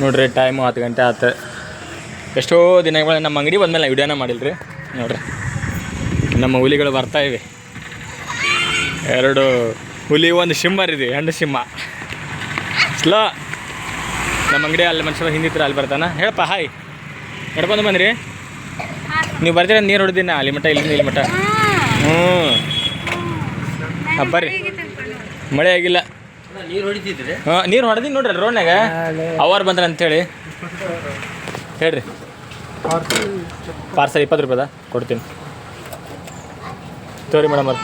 ನೋಡ್ರಿ ಟೈಮು ಹತ್ತು ಗಂಟೆ ಆತು. ಎಷ್ಟೋ ದಿನಗಳ ನಮ್ಮ ಅಂಗಡಿ ಬಂದಮೇಲೆ ವಿಡಿಯೋನ ಮಾಡಿಲ್ರಿ. ನೋಡ್ರಿ. ನಮ್ಮ ಹುಲಿಗಳು ಬರ್ತಾ ಇವೆ. ಎರಡು ಹುಲಿ, ಒಂದು ಸಿಂಹರ್ ಇದೆ, ಹೆಣ್ಣು ಸಿಂಹ. ಸ್ಲೋ ನಮ್ಮ ಅಂಗಡಿ ಅಲ್ಲಿ ಮನುಷ್ಯರು ಹಿಂದಿತ್ರ ಅಲ್ಲಿ ಬರ್ತಾನ? ಹೇಳಪ್ಪ ಹಾಯ್ ನಡ್ಕೊಂಡು ಬಂದ್ರಿ. ನೀವು ಬರ್ತೀರ ನೀರು ಹೊಡೆದಿನ? ಅಲ್ಲಿ ಮಠ, ಇಲ್ಲಿಂದ ಇಲ್ಲಿ ಮಠ? ಹ್ಞೂ ಬರ್ರಿ. ಮಳೆ ಆಗಿಲ್ಲ. ನೀರು ಹೊಡಿತಿದ್ರಿ? ಹಾಂ ನೀರು ಹೊಡೆದಿನಿ ನೋಡ್ರಿ ರೋಡ್ನಾಗ ಅವರ್ ಬಂದ್ರ ಅಂತೇಳಿ. ಹೇಳ್ರಿ. ಪಾರ್ಸಲ್ ಇಪ್ಪತ್ತು ರೂಪಾಯ್ದ? ಕೊಡ್ತೀನಿ. ತೋರಿ ಮೇಡಮ್ ಅವ್ರು.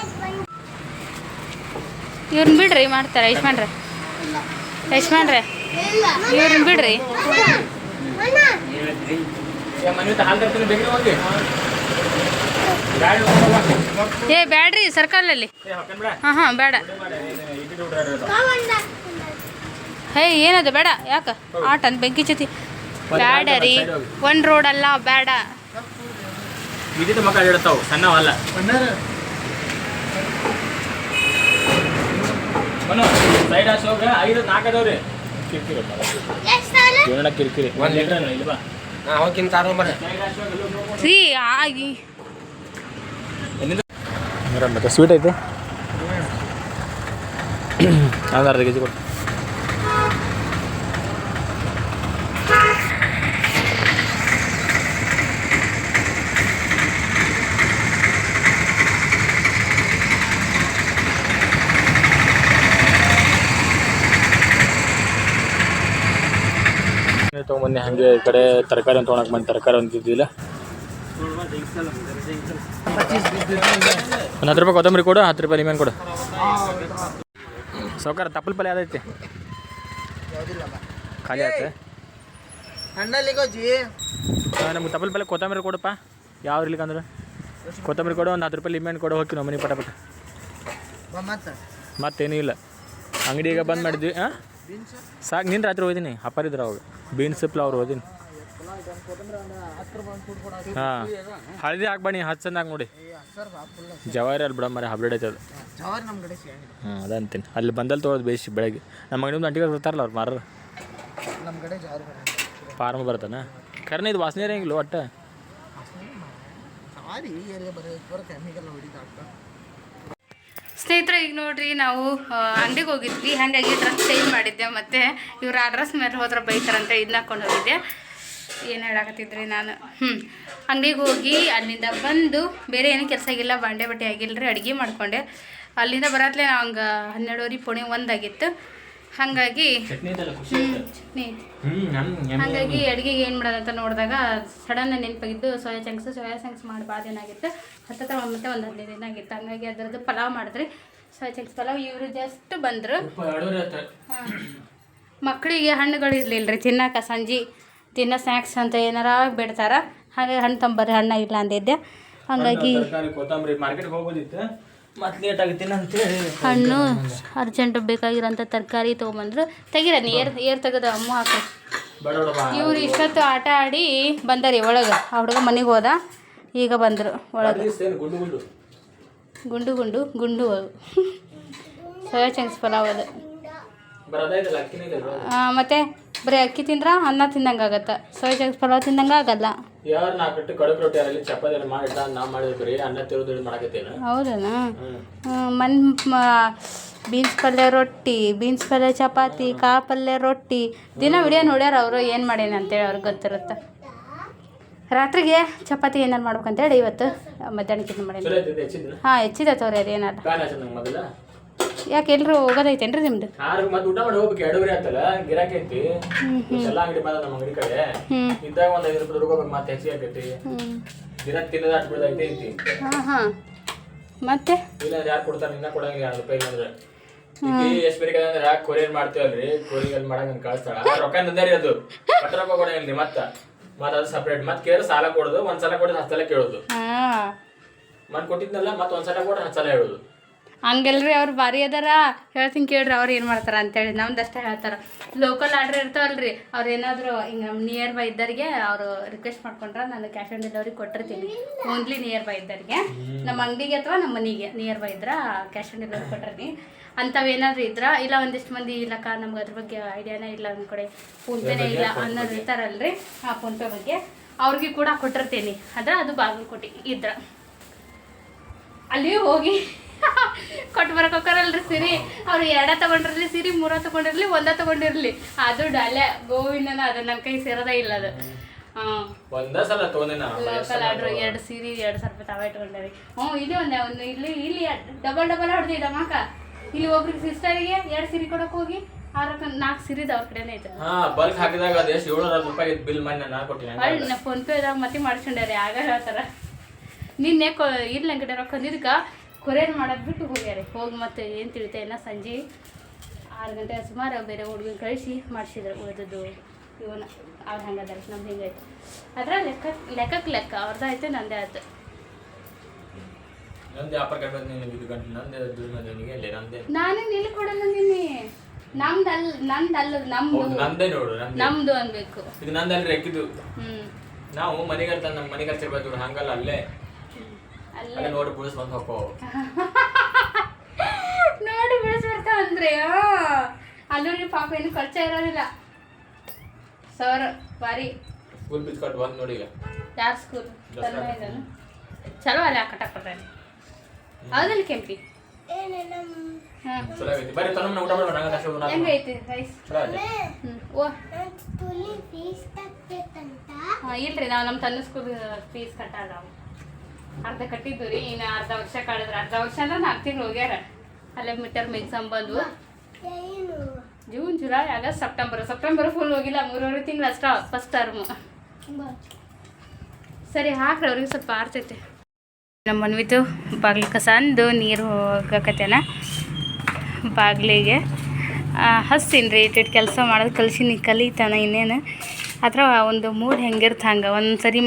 ಇವ್ರನ್ನ ಬಿಡ್ರಿ ಮಾಡ್ತಾರೆ ಯಶ್ಮಾನ್ರೆ ಯಶ್ಮಾನ್ರೆ ಇವ್ರನ್ನ ಬಿಡ್ರಿ. ಏ, ಬ್ಯಾಡ್ರಿ ಸರ್ಕಲಲ್ಲಿ ಹಾಂ ಹಾಂ, ಬೇಡ. ಹೇ, ಏನದು ಬೇಡ, ಯಾಕ? ಆಟ ಅಂತ ಬೆಂಕಿ ಚತಿ. ಬೇಡ ರೀ ಒಂದು ಅಲ್ಲ, ಬೇಡ. ಮಕ್ಕಳು ಸಣ್ಣವಲ್ಲ ಸೈಡ್ ಹೋಗ ಐದು ಇಲ್ವಾ ಆಗಿ ಮೇಡಮ್ ಮತ್ತೆ ಸ್ವೀಟ್ ಐತೆ? ಒಂದು ಅರ್ಧ ಕೆ ಜಿ ಕೊಡು ತೊಗೊಂಬನ್ನಿ ಹಾಗೆ ಈ ಕಡೆ ತರಕಾರಿ ಅಂತ ತೊಗೊಳಕ್ಕೆ ಬಂದು ತರಕಾರಿ ಅಂತಿದ್ದಿಲ್ಲ ಒಂದು ಹತ್ತು ರೂಪಾಯಿ ಕೊತ್ತಂಬರಿ ಕೊಡು, ಹತ್ತು ರೂಪಾಯಿ ನಿಮೇನು ಕೊಡು. ಸೌಕಾರ ತಪ್ಪಲ್ ಪಲ್ಯ ಯಾವ್ದೈತಿ ಖಾಲಿ ಆಯ್ತು. ನಮ್ಗೆ ತಪ್ಪಲ್ ಪಲ್ಯ ಕೊತ್ತಂಬರಿ ಕೊಡಪ್ಪ. ಯಾವ ಇರ್ಲಿಕ್ಕೆ ಅಂದ್ರೆ? ಕೊತ್ತಂಬರಿ ಕೊಡು, ಒಂದು ಹತ್ತು ರೂಪಾಯಿ ಲಿಮೆಂಟ್ ಕೊಡು, ಹೋಗಿ ನಮ್ಮ ಮನೆ ಪಟ ಪಟ. ಮತ್ತೆ ಮತ್ತೇನೂ ಇಲ್ಲ. ಅಂಗಡಿ ಈಗ ಬಂದ್ ಮಾಡಿದ್ವಿ ಹಾಂ ಸಾಕು ನಿನ್ನ ರಾತ್ರಿ ಹೋದಿನಿ ಅಪ್ಪಾರಿದ್ರು ಅವಾಗ. ಬೀನ್ಸ್ ಫ್ಲವರ್ ಹೋದಿನಿ. ಹಾಂ. ಹಳದಿ ಹಾಕ್ಬಾಣಿ ಹತ್ತು ಚಂದ ನೋಡಿ. ಜವಾರಿ ಅಲ್ಲಿ ಬಿಡ ಮರೆ ಐತೆ ಅದು. ಜವಾರಿ ನಮ್ಮ ಅಂತೀನಿ. ಹಾಂ ಅಲ್ಲಿ ಬಂದಲ್ಲಿ ತೊಗೊಳೋದು ಬೇಸಿ ಬೆಳಗ್ಗೆ. ನಮ್ಮ ಮುಂದೆ ಅಂಟಿಗೆ ಬರ್ತಾರಲ್ಲ ಅವ್ರು ಮಾರ ನಮ್ಮ ಕಡೆ ಜವಾರಿ ಫಾರ್ಮ್ ಬರ್ತಾನ? ಕರ್ನ ಇದು ವಾಸನೆ ಇರಂಗಿಲ್ಲ ಒಟ್ಟು? ಸ್ನೇಹಿತರೆ, ಈಗ ನೋಡ್ರಿ ನಾವು ಅಂಗಡಿಗೆ ಹೋಗಿದ್ವಿ. ಹಂಗಾಗಿ ಡ್ರೆಸ್ ಚೇಂಜ್ ಮಾಡಿದ್ದೆ. ಮತ್ತೆ ಇವ್ರ ಆ ಡ್ರೆಸ್ ಮೇಲೆ ಹೋದ್ರೆ ಬೈತಾರಂತ ಇದನ್ನ ಹಾಕೊಂಡು ಹೋಗಿದ್ದೆ. ಏನು ಹೇಳಕತ್ತಿದ್ರಿ ನಾನು? ಹ್ಞೂ ಅಂಗಡಿಗೆ ಹೋಗಿ ಅಲ್ಲಿಂದ ಬಂದು ಬೇರೆ ಏನು ಕೆಲಸ ಆಗಿಲ್ಲ ಬಾಂಡೆ ಬಟ್ಟೆ ಆಗಿಲ್ಲ ರೀ ಅಡುಗೆ ಮಾಡಿಕೊಂಡೆ. ಅಲ್ಲಿಂದ ಬರತ್ಲೆ ಹಂಗೆ ಹನ್ನೆರಡುವರೆ ಪುಣೆ ಒಂದಾಗಿತ್ತು ಹಾಗಾಗಿ ಚಟ್ನಿ ಹಾಗಾಗಿ ಅಡುಗೆಗೆ ಏನು ಮಾಡೋದಂತ ನೋಡಿದಾಗ ಸಡನ್ ನೆನಪಾಗಿದ್ದು ಸೋಯಾ ಚಂಕ್ಸ್ ಸೋಯಾ ಚಂಕ್ಸ್ ಮಾಡಿ ಭಾಳ ದಿನ ಆಗಿತ್ತು. ಹತ್ತತ್ರ ಮತ್ತೆ ಒಂದು ಹದಿನೈದು ದಿನ ಆಗಿತ್ತು. ಹಂಗಾಗಿ ಅದರದ್ದು ಪಲಾವ್ ಮಾಡಿದ್ರಿ. ಸೋಯಾ ಚಂಕ್ಸ್ ಪಲಾವ್ ಇವರು ಜಸ್ಟ್ ಬಂದರು. ಮಕ್ಕಳಿಗೆ ಹಣ್ಣುಗಳು ಇರಲಿಲ್ಲ ರೀ ತಿನ್ನಕ್ಕೆ ಸಂಜೆ. ತಿನ್ನೋ ಸ್ನ್ಯಾಕ್ಸ್ ಅಂತ ಏನಾರ ಬಿಡ್ತಾರ. ಹಾಗಾಗಿ ಹಣ್ಣು ತಂಬರ್ರಿ ಹಣ್ಣ ಇಲ್ಲ ಅಂದಿದ್ದೆ. ಹಾಗಾಗಿ ಹಣ್ಣು ಅರ್ಜೆಂಟ್ ಬೇಕಾಗಿರೋಂಥ ತರಕಾರಿ ತೊಗೊಂಬಂದ್ರು. ತೆಗಿರ ಏರ್ ಏರ್ ತೆಗೆದು ಅಮ್ಮ ಹಾಕ. ಇವ್ರು ಇಷ್ಟೊತ್ತು ಆಟ ಆಡಿ ಬಂದಾರಿ ಒಳಗೆ. ಆ ಹುಡುಗ ಮನೆಗೆ ಹೋದ. ಈಗ ಬಂದರು ಒಳಗೆ. ಗುಂಡು ಗುಂಡು. ಗುಂಡು ಸೋಯಾ ಚಂಗ್ಸ್ ಪಲಾವ್ ಅದು. ಮತ್ತೆ ಬರೀ ಅಕ್ಕಿ ತಿಂದ್ರೆ ಅನ್ನ ತಿಂದಂಗೆ ಆಗತ್ತೆ? ಸೋಯ್ ಚಂಕ್ಸ್ ಪಲಾವ್ ತಿಂದಂಗೆ ಆಗಲ್ಲ. ಯಾರು ನಾ ಕಟ್ಟು ಕಡಕ್ ರೊಟ್ಟಿ ಅಲ್ಲಿ ಚಪಾತಿ ಮಾಡಿಟ್ಟ ನಾ ಮಾಡಿದ್ರು ಬರೀ ಅನ್ನ ತಿರುದು ಮಾಡಕತ್ತೇನ. ಹೌದನಾ? ಮನ್ ಬೀನ್ಸ್ ಪಲ್ಯ ರೊಟ್ಟಿ ಬೀನ್ಸ್ ಪಲ್ಯ ಚಪಾತಿ ಕಾಳು ಪಲ್ಯ ರೊಟ್ಟಿ. ದಿನ ವಿಡಿಯೋ ನೋಡ್ಯಾರ ಅವರು ಏನು ಮಾಡೇನಿ ಅಂತೇಳಿ ಅವ್ರಿಗೆ ಗೊತ್ತಿರುತ್ತೆ. ರಾತ್ರಿಗೆ ಚಪಾತಿ ಏನಾರು ಮಾಡ್ಬೇಕಂತೇಳಿ ಇವತ್ತು ಮಧ್ಯಾಹ್ನಕ್ಕೆ ಇದು ಮಾಡೀನಿ ಹಾಂ ಹೆಚ್ಚಿದೆ ತೋರಿ ಅದು ಯಾಕೆ ಎಲ್ರು ಹೋಗೋದೈತೇನ್ರಿ ನಿಮ್ದು? ಮತ್ತೆ ಊಟ ಮಾಡಿ ಹೋಗ್ಬೇಕು ಎರಡೂವರೆ ಆತಲ್ಲ ಗಿರಾಕಿ ಐತಿ. ಎಲ್ಲ ಅಂಗಡಿ ಬಂದ ನಮ್ಮ ಅಂಗಡಿ ಕಡೆ. ಇದ್ದಾಗ ಒಂದ್ ಐದು ರೂಪಾಯಿ ಹೋಗ್ಬೇಕು ಮತ್ತೆ ಹೆಚ್ಚಿಗೆ ಆಕೈತಿ. ತಿನ್ನೋದು ಐತಿ ಹಾಂ ಹಾಂ. ಮತ್ತೆ? ಇಲ್ಲ ಯಾರು ಕೊಡ್ತಾರೆ ನಿನ್ನ ಕೊಡಂಗಿಲ್ಲ ಎರಡು ರೂಪಾಯಿ ಇಲ್ಲಾಂದ್ರೆ ಈಗ ಎಷ್ಟು ಬೇಕಾದ್ರೆ ಅಂದ್ರೆ ಕೊರಿಯರ್ ಮಾಡ್ತೀವಲ್ರಿ? ಕೊರಿಯರ್ ಮಾಡಂಗ್ ಕಳಿಸ್ತಾಳ. ಆ ರೊಕ್ಕ ಅದು. ರೊಕ್ಕ ಕೊಡಂಗಿಲ್ರಿ ಮತ್ತ. ಮತ್ತ ಅದು ಸಪ್ರೇಟ್ ಮತ್ ಕೇಳಿದ್ರೆ ಸಾಲ ಕೊಡೋದು ಒಂದ್ ಸಲ ಕೊಡೋದು ಹತ್ತು ಸಲ ಕೇಳೋದು. ಮತ್ ಕೊಟ್ಟಿದ್ನಲ್ಲ ಮತ್ ಒಂದ್ ಸಲ ಕೊಟ್ಟು ಹತ್ತು ಸಲ ಹೇಳೋದು. ಹಂಗಲ್ರಿ ಅವ್ರು ಭಾರಿ ಅದಾರ ಹೇಳ್ತೀನಿ ಕೇಳ್ರಿ ಅವ್ರು ಏನು ಮಾಡ್ತಾರ ಅಂತೇಳಿ. ನಮ್ದು ಅಷ್ಟೇ ಹೇಳ್ತಾರೆ. ಲೋಕಲ್ ಆರ್ಡ್ರ್ ಇರ್ತಾವಲ್ರಿ. ಅವ್ರು ಏನಾದರೂ ಹಿಂಗೆ ನಿಯರ್ ಬೈ ಇದ್ದರಿಗೆ ಅವರು ರಿಕ್ವೆಸ್ಟ್ ಮಾಡ್ಕೊಂಡ್ರೆ ನಾನು ಕ್ಯಾಶ್ ಆನ್ ಡೆಲಿವರಿ ಕೊಟ್ಟಿರ್ತೀನಿ. ಓನ್ಲಿ ನಿಯರ್ ಬೈ ಇದ್ದರಿಗೆ ನಮ್ಮ ಅಂಗಡಿಗೆ ಅಥವಾ ನಮ್ಮ ಮನೆಗೆ ನಿಯರ್ ಬೈ ಇದ್ರೆ ಕ್ಯಾಶ್ ಆನ್ ಡೆಲಿವರಿ ಕೊಟ್ಟಿರ್ತೀನಿ. ಅಂಥವೇನಾದ್ರೂ ಇದ್ರ ಇಲ್ಲ ಒಂದಿಷ್ಟು ಮಂದಿ ಇಲ್ಲಕ್ಕ ನಮ್ಗೆ ಅದ್ರ ಬಗ್ಗೆ ಐಡಿಯಾನೇ ಇಲ್ಲ ಒಂದು ಕಡೆ. ಫೋನ್ಪೇನೇ ಇಲ್ಲ ಅನ್ನೋರು ಇರ್ತಾರಲ್ರಿ ಆ ಫೋನ್ಪೇ ಬಗ್ಗೆ. ಅವ್ರಿಗೆ ಕೂಡ ಕೊಟ್ಟಿರ್ತೀನಿ. ಅದ್ರ ಅದು ಬಾಗಲಕೋಟೆ ಇದ್ರ. ಅಲ್ಲಿ ಹೋಗಿ ಕೊಟ್ಟು ಬರಕ್ ಹೋಗ್ತಾರಲ್ರಿ ಸಿರಿ. ಅವ್ರು ಎರಡ ತಗೊಂಡಿರ್ಲಿ ಸಿರಿ ಮೂರ ತಗೊಂಡಿರ್ಲಿ ಒಂದ ತಗೊಂಡಿರ್ಲಿ. ಅದು ಡಾಲೆ ಗೋವಿನ ಅದು ನನ್ನ ಕೈ ಸೇರೋದೇ ಇಲ್ಲ ಅದು. ಒಂದೇ ಸಲ ತೊಗೊಂಡಿನ? ಲೋಕಲ್ ಆರ್ಡ್ರ್ ಎರಡು ಸೀರೆ ಎರಡು ಸಾವಿರ ರೂಪಾಯಿ ತಾವೇ ಇಟ್ಕೊಂಡೇವಿ ಹ್ಞೂ ಇಲ್ಲಿ ಒಂದೇ ಒಂದು ಇಲ್ಲಿ ಇಲ್ಲಿ ಡಬಲ್ ಡಬಲ್ ಇಲ್ಲಿ ಒಬ್ರಿಗೆ ಸಿಸ್ಟರಿಗೆ ಎರಡು ಸೀರೆ ಕೊಡಕ್ಕೆ ಹೋಗಿ ಆರಕ್ಕ ನಾಲ್ಕು ಸೀರೆದು ಅವ್ರ ಕಡೆನೇ ಐತೆ ಹಾ ಬಲ್ಕ್ ಹಾಕಿದಾಗ ಅದು ಎಷ್ಟು? ಏಳ್ನೂರ ರೂಪಾಯಿ ಬಿಲ್ ಫೋನ್ ಮತ್ತೆ ಮಾಡಿಸ್ಕೊಂಡ್ಯಾರ ಆಗ ಹೇಳ್ತಾರ. ನಿನ್ನೆ ಕೊ ಇಲ್ಲ ಕಡೆ ರೊಕ್ಕ ಅಂದಿದ್ದಕ್ಕೆ ಕೊರಿಯರ್ ಮಾಡೋದು ಬಿಟ್ಟು ಹೋಗ್ಯಾರ. ಹೋಗಿ ಮತ್ತೆ ಏನು ತಿಳಿತೇನ ಸಂಜೆ ಆರು ಗಂಟೆ ಸುಮಾರು ಬೇರೆ ಹುಡುಗನ ಕಳಿಸಿ ಮಾಡಿಸಿದ್ರು ಉಳಿದದ್ದು ಇವನ ಅವ್ರು ಹಂಗ ನಮ್ದು ಹಿಂಗಾಯ್ತು ಅದ್ರ ಲೆಕ್ಕ ಲೆಕ್ಕಕ್ಕೆ ಲೆಕ್ಕ ಅವ್ರದ್ದು ಆಯ್ತು ನಂದೇ ಆಯ್ತು. ಇಲ್ಲ ನಾನೇ ನಿಲ್ಲಿ ಕೊಡಲ್ಲ ನಿನ್ನೆ. ನಮ್ದು ಅಲ್ಲ ನಂದು ಅಲ್ಲ ನಮ್ದು. ನಂದೇ ನೋಡು ನಮ್ದು ಅನ್ಬೇಕು. ಇದು ನಾವು ಮನೆಗೆ ನಮ್ಮ ಮನೆಗೆ ಹಚ್ಚಿರ್ಬೇಕು ಹಂಗಲ್ಲ ಅಲ್ಲೇ. ಅಲ್ಲ. ಅಲ್ಲೇ ನೋಡಿ ಬಿಡಿಸ್ಕೊಂಡು ಹೋಗೋ ನೋಡಿ ಬೆಳೆಸ್ಬಿಡ್ತಾವ ಅಂದ್ರೆ ಅಲ್ಲೂರಿಗೆ ಪಾಪ ಏನು ಖರ್ಚ ಇರೋದಿಲ್ಲ. ಸರ್ ಬಾರಿ. ಸ್ಕೂಲ್ ಫೀಸ್ ಕಟ್ ಬಂದು ನೋಡಿ ಈಗ. ಯಾರ ಸ್ಕೂಲ್ ಚಲೋ ಚಲೋ ಅಲ್ಲಿ ಕಟ್ಟಾಕ್ಬಿಡ್ತಾರೆ ಹೌದಲ್ಲ ಕೆಂಪಿ? ಹಾಂ. ಚಲೋ ಆಗೈತಿ. ಬರ್ರಿ ತನ್ನ ಊಟ ಮಾಡೋಣ ನಂಗೆ ಅಷ್ಟು ರೈಸ್ ಚಲೋ ಐತೆ ಓ. ಹಾಂ ಇಲ್ರಿ ನಾವು ನಮ್ಮ ತನ್ನ ಸ್ಕೂಲ್ ಫೀಸ್ ಕಟ್ಟಲ್ಲ. ನಾವು ಅರ್ಧ ಕಟ್ಟಿದ್ದು ರೀ, ಇನ್ನು ಅರ್ಧ ವರ್ಷ ಕಳೆದ್ರೆ. ಅರ್ಧ ವರ್ಷ ಅಂದ್ರೆ ನಾಲ್ಕು ತಿಂಗಳು ಹೋಗ್ಯಾರ. ಅಲ್ಲೇ ಮೀಟರ್ ಮೆಕ್ಸಾಮ್ ಬಂದ್ವು June, July, August, September. September full ಹೋಗಿಲ್ಲ, ಮೂರುವರೆ ತಿಂಗಳು ಅಷ್ಟ ಫಸ್ಟ್ ಟರ್ಮು ಸರಿ ಹಾಕ್ರಿ ಅವ್ರಿಗೆ ಸ್ವಲ್ಪ ಆರ್ತೈತೆ. ನಮ್ಮ ಮನ್ವಿತು ಬಾಗ್ಲಿ ಕಸ ಅಂದು ನೀರು ಹೋಗಕತ್ತೇನ? ಬಾಗಿಲಿಗೆ. ಹಸ್ತೀನಿ ರೀ ಇಟ್ಟಿಟ್ಟು ಕೆಲಸ ಮಾಡೋದು ಕಲ್ಸಿನಿ, ಕಲಿತಾನ ಇನ್ನೇನು. ಆದ್ರೆ ಒಂದು ಮೂಡ್ ಹೆಂಗಿರ್ತ ಹಂಗೆ. ಒಂದು ಸರಿ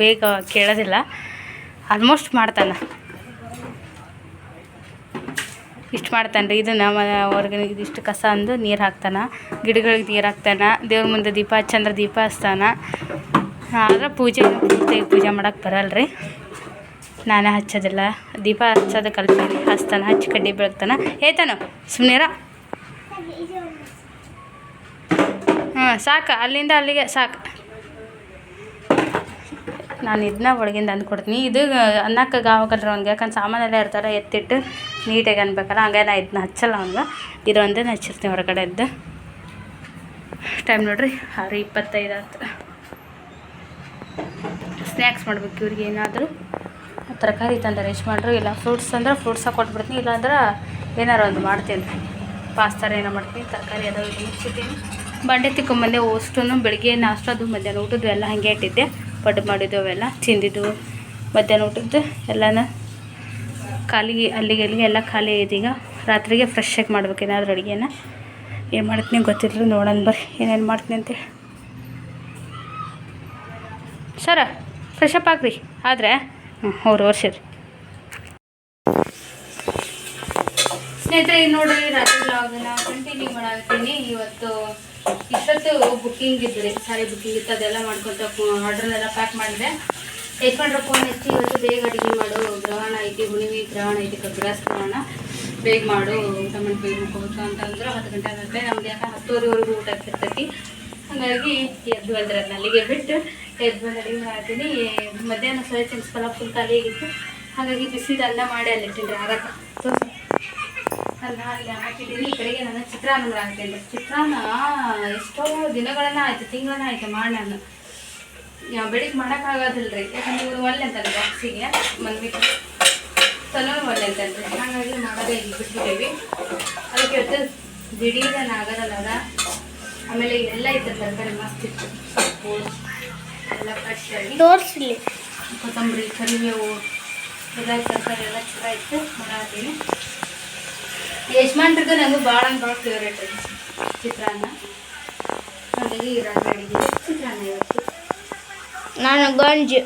ಬೇಗ ಕೇಳೋದಿಲ್ಲ. ಆಲ್ಮೋಸ್ಟ್ ಮಾಡ್ತಾನೆ. ಇಷ್ಟು ಮಾಡ್ತಾನೆ ರೀ ಇದನ್ನು ಹೊರಗಡೆ ಇದಿಷ್ಟು ಕಸ ಅಂದು ನೀರು ಹಾಕ್ತಾನೆ. ಗಿಡಗಳಿಗೆ ನೀರು ಹಾಕ್ತಾನೆ. ದೇವ್ರ ಮುಂದೆ ದೀಪ, ಚಂದ್ರ ದೀಪ ಹಚ್ತಾನೆ. ಆದ್ರೆ ಪೂಜೆ ಪೂಜೆ ಮಾಡೋಕ್ಕೆ ಬರಲ್ಲ ರೀ ನಾನೇ ಹಚ್ಚೋದಿಲ್ಲ. ದೀಪ ಹಚ್ಚೋದು ಕಲ್ತೀನಿ. ಹಚ್ತಾನೆ. ಹಚ್ಚಿ ಕಡ್ಡಿ ಬೆಳಗ್ತಾನೆ. ಏತಾನು ಸುಮ್ಮನಿರ ಹಾಂ ಸಾಕು. ಅಲ್ಲಿಂದ ಅಲ್ಲಿಗೆ ಸಾಕು. ನಾನು ಇದನ್ನ ಒಳಗಿಂದ ಅಂದ್ಕೊಡ್ತೀನಿ ಇದು ಅನ್ನಕ್ಕೆ ಗಾವಕಲ್ರಿ ಅವ್ನಿಗೆ. ಯಾಕಂದ್ರೆ ಸಾಮಾನೆಲ್ಲ ಇರ್ತಾರೆ ಎತ್ತಿಟ್ಟು ನೀಟಾಗಿ ಅನ್ಬೇಕಲ್ಲ ಹಂಗೆ ನಾ ಇದನ್ನ ಹಚ್ಚಲ್ಲ ಅವ್ನಿಗೆ. ಇದು ಒಂದೇ ಹಚ್ಚಿರ್ತೀನಿ ಹೊರಗಡೆ ಇದ್ದು ಟೈಮ್ ನೋಡಿರಿ, ಆರು ಇಪ್ಪತ್ತೈದು ಹತ್ರ ಸ್ನ್ಯಾಕ್ಸ್ ಮಾಡ್ಬೇಕು ಇವ್ರಿಗೆ ಏನಾದರೂ. ತರಕಾರಿ ತಂದ ರೇಷ್ ಮಾಡ್ರು, ಇಲ್ಲ ಫ್ರೂಟ್ಸ್ ಅಂದ್ರೆ ಫ್ರೂಟ್ಸ ಕೊಟ್ಬಿಡ್ತೀನಿ. ಇಲ್ಲಾಂದ್ರೆ ಏನಾರು ಒಂದು ಮಾಡ್ತೀನಿ. ಪಾಸ್ತಾರ ಏನೋ ಮಾಡ್ತೀನಿ, ತರಕಾರಿ ಇದು ಮುಚ್ಚಿದ್ದೀನಿ ಬಂಡೆ ತಿಕ್ಕೊಂಬಂದೆ ಅಷ್ಟನ್ನು ಬೆಳಿಗ್ಗೆ ನಾಷ್ಟದು ಮಧ್ಯಾಹ್ನ ಊಟದ್ದು ಎಲ್ಲ ಹಾಗೆ ಇಟ್ಟಿದ್ದೆ. ಪಡ್ಡು ಮಾಡಿದ್ದು ಅವೆಲ್ಲ ತಿಂದಿದ್ದು ಮಧ್ಯಾಹ್ನ ಊಟದ್ದು ಎಲ್ಲನ ಖಾಲಿಗೆ ಅಲ್ಲಿಗೆ ಅಲ್ಲಿಗೆ ಎಲ್ಲ ಖಾಲಿ ಇದೀಗ ರಾತ್ರಿಗೆ ಫ್ರೆಶ್ ಆಗಿ ಮಾಡ್ಬೇಕು ಏನಾದರೂ ಅಡುಗೆನ. ಏನು ಮಾಡ್ತೀನಿ ಗೊತ್ತಿಲ್ಲ ನೋಡೋಣ ಬರ್ರಿ. ಏನೇನು ಮಾಡ್ತೀನಿ ಅಂತೇಳಿ ಸರ ಫ್ರೆಶ್ ಅಪ್ ಆಗ್ರಿ. ಆದರೆ ಹ್ಞೂ ಅವ್ರು ವರ್ಷರಿ ಸ್ನೇಹಿತರೆ ನೋಡಿರಿ, ರಾತ್ರಿ ಕಂಟಿನ್ಯೂ ಮಾಡ್ತೀನಿ ಇವತ್ತು ಇಷ್ಟೊತ್ತು ಬುಕ್ಕಿಂಗ್ ಇದ್ದು ರೀ ಸಾರಿ ಬುಕ್ಕಿಂಗ್ ಇತ್ತು, ಅದೆಲ್ಲ ಮಾಡ್ಕೊತ ಆರ್ಡ್ರನ್ನೆಲ್ಲ ಪ್ಯಾಕ್ ಮಾಡಿದೆ. ಯಜಮಾನ್ರ ಫೋನ್ ಹಚ್ಚಿ ಇವತ್ತು ಬೇಗ ಅಡುಗೆ ಮಾಡು ಗ್ರಹಣ ಐತಿ ಹುಣಿವಿ ಗ್ರಹಣ ಐತಿ, ಕಗ್ರಾಸ್ ಗ್ರಹಣ ಬೇಗ ಮಾಡು, ಊಟ ಮಾಡಿ ಬೇಗ ಮುಗ್ಕೋಬೇಕು ಅಂತಂದ್ರೆ ಹತ್ತು ಗಂಟೆ ಆಗುತ್ತೆ. ನಮ್ದು ಯಾಕೆ ಹತ್ತುವರೆವರೆಗೂ ಊಟ ಇರ್ತೈತಿ. ಹಾಗಾಗಿ ಎದ್ದು ಬಂದ್ರೆ ಅಲ್ಲಿಗೆ ಬಿಟ್ಟು ಎದ್ದು ಬಂದು ಅಡುಗೆ ಮಾಡ್ತೀನಿ ಮಧ್ಯಾಹ್ನ ಸರಿ ಚಂಕ್ಸ್ ಫುಲ್ ಖಾಲಿ ಆಗಿತ್ತು. ಹಾಗಾಗಿ ಬಿಸಿದ ಅನ್ನ ಮಾಡಿ ಅಲ್ಲಿ ತೋರ್ಸು. ಅಲ್ಲಿ ಹಾಕಿದ್ದೀನಿ. ಈ ಕಡೆಗೆ ನಾನು ಚಿತ್ರಾನ್ನ ಮಾಡಾಕ್ತೇನೆ ಚಿತ್ರಾನ್ನ ಎಷ್ಟೋ ದಿನಗಳನ್ನ ಆಯ್ತು ತಿಂಗಳನ್ನ ಆಯ್ತು ಮಾಡಿ ನಾನು ಬೆಳಿಗ್ಗೆ ಮಾಡೋಕ್ಕಾಗೋದಿಲ್ಲ ರೀ ಯಾಕಂದ್ರೆ ಇವರು ಒಳ್ಳೆ ಅಂತಲ್ಲ ಬಾಕ್ಸಿಗೆ. ಮನ್ಬಿಟ್ಟು ತನೂ ಒಳ್ಳೆ ಅಂತಲ್ರಿ ಹಾಗಾಗಿ ಮಾಡೋದೇ ಈಗ ಬಿಟ್ಬಿಟ್ಟೇವಿ ಅದಕ್ಕೆ ಇವತ್ತು ದಿಢೀರನ ಆಗೋದಲ್ಲ ಅದ ಆಮೇಲೆ ಎಲ್ಲ ಇತ್ತು ತರಕಾರಿ ಮಸ್ತ್ ಇತ್ತು. ಸೊಪ್ಪು ಎಲ್ಲ ಫ್ರೆಶ್ ಆಗಿ. ತೋರಿಸ್ಲಿ. ಕೊತ್ತಂಬರಿ ಕರಿಬೇವು ಎಲ್ಲ ತರಕಾರಿ ಎಲ್ಲ ಚಲೋ ಇತ್ತು ಮಾಡಾತೀನಿ ಯಜಮಾನ್ರಿಗೂ ನನಗೂ ಭಾಳ ಭಾಳ ಫೇವ್ರೇಟ್ ರೀ ಚಿತ್ರಾನ್ನ. ಹಾಗಾಗಿ ರಾತ್ರಿ ಅಡಿಗೆ ಚಿತ್ರಾನ್ನ ಇವತ್ತು. ನಾನು ಗಂಜಿ.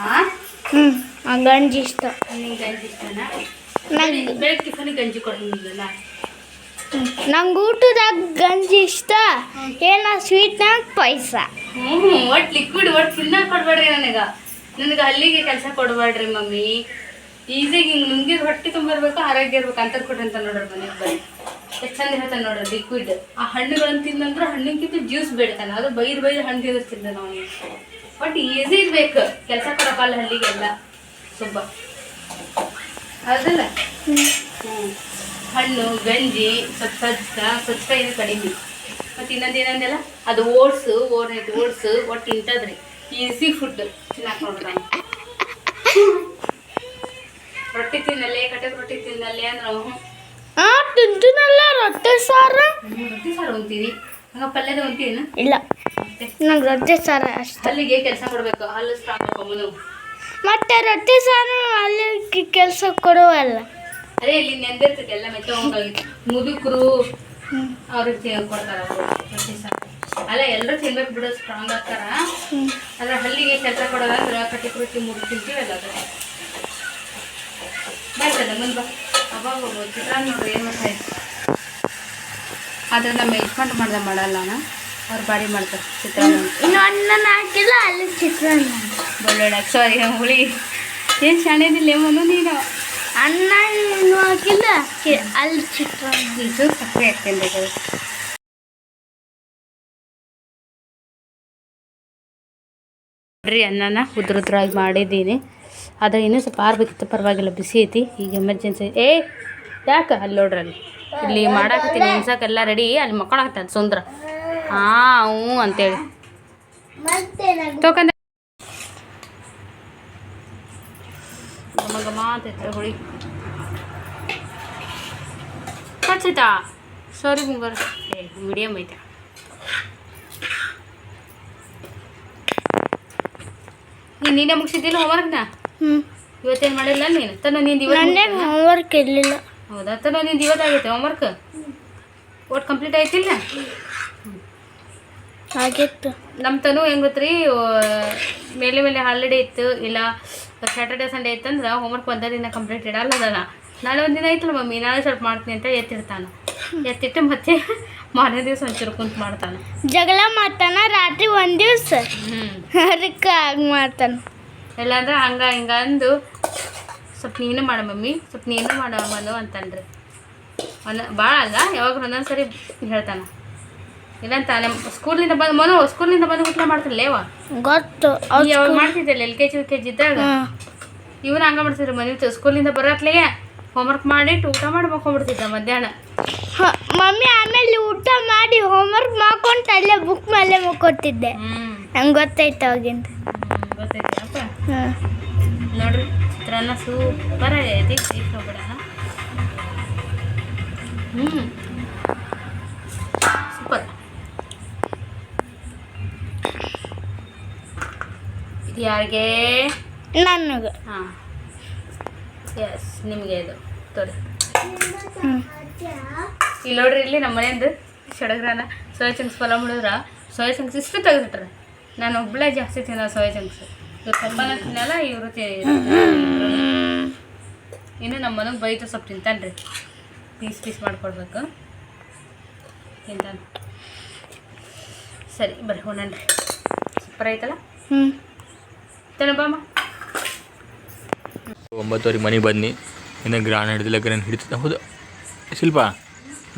ಹಾಂ ಹ್ಞೂ ಆ ಗಂಜಿ ಇಷ್ಟ. ನಿಂಗೆ ಗಂಜಿ ಇಷ್ಟನಾ? ನಂಗೆ ಬೆಳಗ್ಗೆ ಟಿಫನಿಗೆ ಗಂಜಿ ಕೊಡೋಂಗಿಲ್ಲ ನಂಗೆ ಊಟದಾಗ ಗಂಜಿ ಇಷ್ಟ. ಏನ ಸ್ವೀಟ್ನಾಗ ಪಾಯಸ. ಹ್ಞೂ ಒಟ್ಟು ಲಿಕ್ವಿಡ್ ಒಟ್ಟು ತಿನ್ನಕ್ಕೆ ಕೊಡಬೇಡ್ರಿ ನನಗೆ. ನನಗೆ ಅಲ್ಲಿಗೆ ಕೆಲಸ ಕೊಡಬೇಡ್ರಿ ಮಮ್ಮಿ. ಈಸಿಯಾಗಿ ಹಿಂಗೆ ನುಂಗಿರ್ ಹೊಟ್ಟೆ ತುಂಬಿರ್ಬೇಕು ಆರೋಗ್ಯ ಇರ್ಬೇಕು ಅಂತ ಕೊಡ್ರಿ ಅಂತ ನೋಡ್ರಿ ಮನೆಗೆ ಬನ್ನಿ. ಎಷ್ಟು ಚಂದ ಹೇಳ್ತಾನೆ ನೋಡ್ರಿ ಲಿಕ್ವಿಡ್ ಆ ಹಣ್ಣುಗಳನ್ನು ತಿಂದಂದ್ರೆ ಹಣ್ಣಿಗಿಂತ ಜ್ಯೂಸ್ ಬೇಡ್ತಾನೆ. ಅದು ಬೈರ್ ಬೈರ್ ಹಣ್ಣು ತಿನ್ನಿಸ್ತಿದ್ದ ನಾವು ಬಟ್ ಈಸಿ ಇರ್ಬೇಕು. ಕೆಲಸ ಕೊಡಪ್ಪಲ್ಲ ಹಳ್ಳಿಗೆಲ್ಲ ಸುಬ್ಬ. ಅದಲ್ಲ. ಹ್ಞೂ ಹಣ್ಣು, ಗಂಜಿ ಸ್ವಲ್ಪ ಸಜ್ಜ ಸ್ವಚ್ಛ ಇದು ಕಡಿಮೆ. ಮತ್ತು ಇನ್ನೊಂದು ಏನಂದೆಲ್ಲ ಅದು ಓಟ್ಸು, ಓರ್ ಓಟ್ಸು ಒಟ್ಟು ಇಂಥದ್ರಿ. ಈಸಿ ಫುಡ್ ತಿನ್ನಕ್ಕೆ ನೋಡ್ರಿ ರೊಟ್ಟಿ ತಿನ್ನಲ್ಲೇ ಕಟ್ಟೆ ರೊಟ್ಟಿ ತಿನ್ನಲ್ಲೇ ಅಂದ್ರೆ ನಾವು ಆ ತಿಂತೀನಲ್ಲ ರೊಟ್ಟಿ ಸಾರು? ರೊಟ್ಟಿ ಸಾರು ಉಂತೀವಿ ಹಂಗ ಪಲ್ಯದ ಉಂತೀನ ಇಲ್ಲ. ಮತ್ತೆ? ನಂಗೆ ರೊಟ್ಟಿ ಸಾರು ಅಷ್ಟು. ಅಲ್ಲಿಗೆ ಕೆಲಸ ಕೊಡ್ಬೇಕು? ಹಲ್ಲು ಸ್ಟ್ರಾಂಗ್ ಹಾಕೊಂಬನು ಮತ್ತೆ ರೊಟ್ಟಿ ಸಾರು ಅಲ್ಲಿ ಕೆಲಸ ಕೊಡುವಲ್ಲ. ಅದೇ ಇಲ್ಲಿ ನೆಂದಿರ್ತೈತೆ ಎಲ್ಲ ಮೆತ್ತಗೊಂಡೋಗಿ ಮುದುಕರು ಅವ್ರಿಗೆ ಕೊಡ್ತಾರ ಅವ್ರು ರೊಟ್ಟಿ ಸಾರು. ಅಲ್ಲ ಎಲ್ಲರೂ ತಿನ್ಬೇಕು ಬಿಡು ಸ್ಟ್ರಾಂಗ್ ಆಗ್ತಾರ. ಅದ್ರ ಹಲ್ಲಿಗೆ ಕೆಲಸ ಕೊಡೋದಂದ್ರೆ ಕಟ್ಟಿ ರೊಟ್ಟಿ ಮುರು ತಿಂತೀವಲ್ಲ ಅದು. ಬರ್ತದೆ ಮುಂದೆ ಬಾ. ಅವಾಗ ಚಿತ್ರಾನ್ನ ನೋಡ್ರಿ ಏನು ಮಾಡ್ತಾಯಿತ್ತು ಆದ್ರೆ ನಮ್ಮ ಯಜಮಾನ್ರು ಮಾಡ್ದೆ ಮಾಡಲ್ಲ ಅವ್ರು ಬಾರಿ ಮಾಡ್ತಾರೆ ಚಿತ್ರಾನ್ನ. ಹಾಕಿಲ್ಲ ಅಲ್ಲಿ ಚಿತ್ರಾನ್ನ. ಬೆಳ್ಳುಳ್ಳಿ ಸಾರಿ ಹುಳಿ. ಏನು ಶಾಣೆದಿಲ್ಲ ಏನು ನೀನು? ಅನ್ನ ಏನು ಹಾಕಿಲ್ಲ ಅಲ್ಲಿ ಚಿತ್ರಾನ್ನ. ಇದು ಸಕ್ಕರೆ ಹಾಕ್ತೇನೆ ಬೇಕಾದ್ರೆ ನೋಡ್ರಿ ಅನ್ನನ ಉದ್ರುದ್ರಾಗಿ ಮಾಡಿದ್ದೀನಿ. ಆದರೆ ಇನ್ನೂ ಸ್ವಲ್ಪ ಆರ್ಬೇಕಿತ್ತು, ಪರವಾಗಿಲ್ಲ ಬಿಸಿ ಐತಿ. ಈಗ ಎಮರ್ಜೆನ್ಸಿ ಏ, ಯಾಕೆ ಅಲ್ಲಿ ನೋಡ್ರಿ ಅಲ್ಲಿ ಇಲ್ಲಿ ಮಾಡಾಕತ್ತೀನಿ ನಿಮ್ಸಕ್ಕೆಲ್ಲ ರೆಡಿ ಅಲ್ಲಿ ಮಕ್ಕೊಳಕತ್ತಾನೆ ಸುಂದ್ರ. ಹಾಂ, ಹ್ಞೂ ಅಂತೇಳಿ. ತಗೊಂಡ ಘಮ ಘಮ ಅಂತೈತೆ ಹುಳಿ. ಕಚ್ಚಿತಾ ಸಾರಿ ಮುಂಗಾರ ಏ ಮೀಡಿಯಮ್ ಐತೆ. ನೀನು ಮುಗಿಸಿದ್ದಿಲ್ಲ ಹೋಮ್ವರ್ಕ್ನ ಇವತ್ತೇನು ಮಾಡಿಲ್ಲ ನೀನು? ತನ್ನ ನಿಂದು ಇವತ್ತು ಹೋಮ್ವರ್ಕ್ ಇರಲಿಲ್ಲ. ಹೌದಾ? ತನ್ನ ನಿಂದು ಇವತ್ತಾಗೈತೆ ಹೋಮ್ವರ್ಕ್ ಒಟ್ಟು ಕಂಪ್ಲೀಟ್ ಆಯ್ತಿಲ್ಲ? ಆಗಿತ್ತು. ನಮ್ಮ ತನು ಹೆಂಗೆ ಗೊತ್ತ್ರಿ ಮೇಲೆ ಮೇಲೆ ಹಾಲಿಡೇ ಇತ್ತು ಇಲ್ಲ ಸ್ಯಾಟರ್ಡೆ ಸಂಡೇ ಇತ್ತಂದ್ರೆ ಹೋಮ್ವರ್ಕ್ ಒಂದೇ ದಿನ ಕಂಪ್ಲೀಟ್ ಇಡಲ್ಲ ಅದಲ್ಲ ನಾಳೆ ಒಂದು ದಿನ ಐತಲ್ಲ ಮಮ್ಮಿ ನಾಳೆ ಸ್ವಲ್ಪ ಮಾಡ್ತೀನಿ ಅಂತ ಎತ್ತಿರ್ತಾನೆ ಎತ್ತಿಟ್ಟು ಮತ್ತೆ ಮಾರನೇ ದಿವಸ ಒಂಚೂರು ಕುಂತು ಮಾಡ್ತಾನೆ. ಜಗಳ ಮಾಡ್ತಾನ ರಾತ್ರಿ ಒಂದು ದಿವಸ. ಅದಕ್ಕೆ ಆಗ ಮಾಡ್ತಾನ. ಇಲ್ಲಾಂದ್ರೆ ಹಂಗ ಹಿಂಗ ಅಂದು ಸ್ವಲ್ಪ ನೀನು ಮಾಡ ಮಮ್ಮಿ ಸ್ವಲ್ಪ ನೀನು ಮಾಡ ಮನು ಅಂತಂದ್ರೆ. ಒಂದು ಭಾಳ ಅಲ್ಲ ಯಾವಾಗ ಒಂದೊಂದು ಸರಿ ಹೇಳ್ತಾನೆ. ಇಲ್ಲಂತ ನಮ್ಮ ಸ್ಕೂಲಿಂದ ಬಂದು ಮನು ಸ್ಕೂಲಿಂದ ಬಂದು ಊಟ ಮಾಡ್ತಿರ್ಲೇವ ಗೊತ್ತು. ಯಾವಾಗ ಮಾಡ್ತಿದ್ದಲ್ಲ L K G U K G ಇದ್ದಾಗ? ಇವನು ಹಂಗ ಮಾಡ್ತಿದ್ರು ಮನೆ ಸ್ಕೂಲಿಂದ ಹೋಮ್ ಹೋಮ್ವರ್ಕ್ ಮಾಡಿಟ್ಟು ಊಟ ಮಾಡಿ ಮಕ್ಕೊಂಡ್ಬಿಡ್ತಿದ್ದ ಮಧ್ಯಾಹ್ನ. ಮಮ್ಮಿ ಆಮೇಲೆ ಊಟ ಮಾಡಿ ಹೋಮ್ವರ್ಕ್ ಮಾಡ್ಕೊಂಡು ಅಲ್ಲೇ ಬುಕ್ ಮೇಲೆ ಕೊಟ್ಟಿದ್ದೆ ನಂಗೆ ಗೊತ್ತಾಯ್ತು ಅವಾಗಿಂದ ಹಾಂ ನೋಡ್ರಿ ಚಿತ್ರಾನ್ನ ಸೂಪರ್ ಆಗೈತಿ ಟೇಸ್ಟ್ ನೋಡ್ಬಿಡೋಣ ಹ್ಞೂ ಸೂಪರ್ ಇದು ಯಾರಿಗೆ? ನನಗೆ. ಹಾಂ. ಎಸ್ ನಿಮಗೆ ಇದು. ತೋರಿ. ಇಲ್ಲಿ ನೋಡ್ರಿ ಇಲ್ಲಿ ನಮ್ಮ ಮನೆಯಿಂದ ಸಡಗ್ರಾನ ಸೋಯಾ ಚಂಕ್ಸ್ ಪಲಾವ್ ಮಾಡಿದ್ರ ಸೋಯಾ ಚಂಕ್ಸ್ ಇಷ್ಟು ತೆಗೆದಿಟ್ರೆ ನಾನು ಒಬ್ಬಳೇ ಜಾಸ್ತಿ ತಿನ್ನೋ ಸೋಯಾ ಚಂಕ್ಸ್ ಪಪ್ಪನ ತಿನ್ನಲ್ಲ ಇವರು ಇನ್ನು ನಮ್ಮ ಮನೆಗೆ ಬೈತ ಸ್ವಲ್ಪ ತಿಂತಾನ್ರಿ. ಪೀಸ್ ಪೀಸ್ ಮಾಡ್ಕೊಡ್ಬೇಕು. ತಿಂತಾನೆ ಸರಿ ಬರ್ರಿ ಹೋಣನ್ರಿ ಸೂಪರ್ ಆಯ್ತಲ್ಲ? ಹ್ಞೂ ತನ ಬಾಮ ಒಂಬತ್ತುವರೆಗೆ ಮನೆಗೆ ಬನ್ನಿ. ಇನ್ನು ಗ್ರಾಂಡ್ ಹಿಡಿದಿಲ್ಲ ಗ್ರಾಂಡ್ ಹಿಡಿತದೆ ಹೌದು. ಶಿಲ್ಪ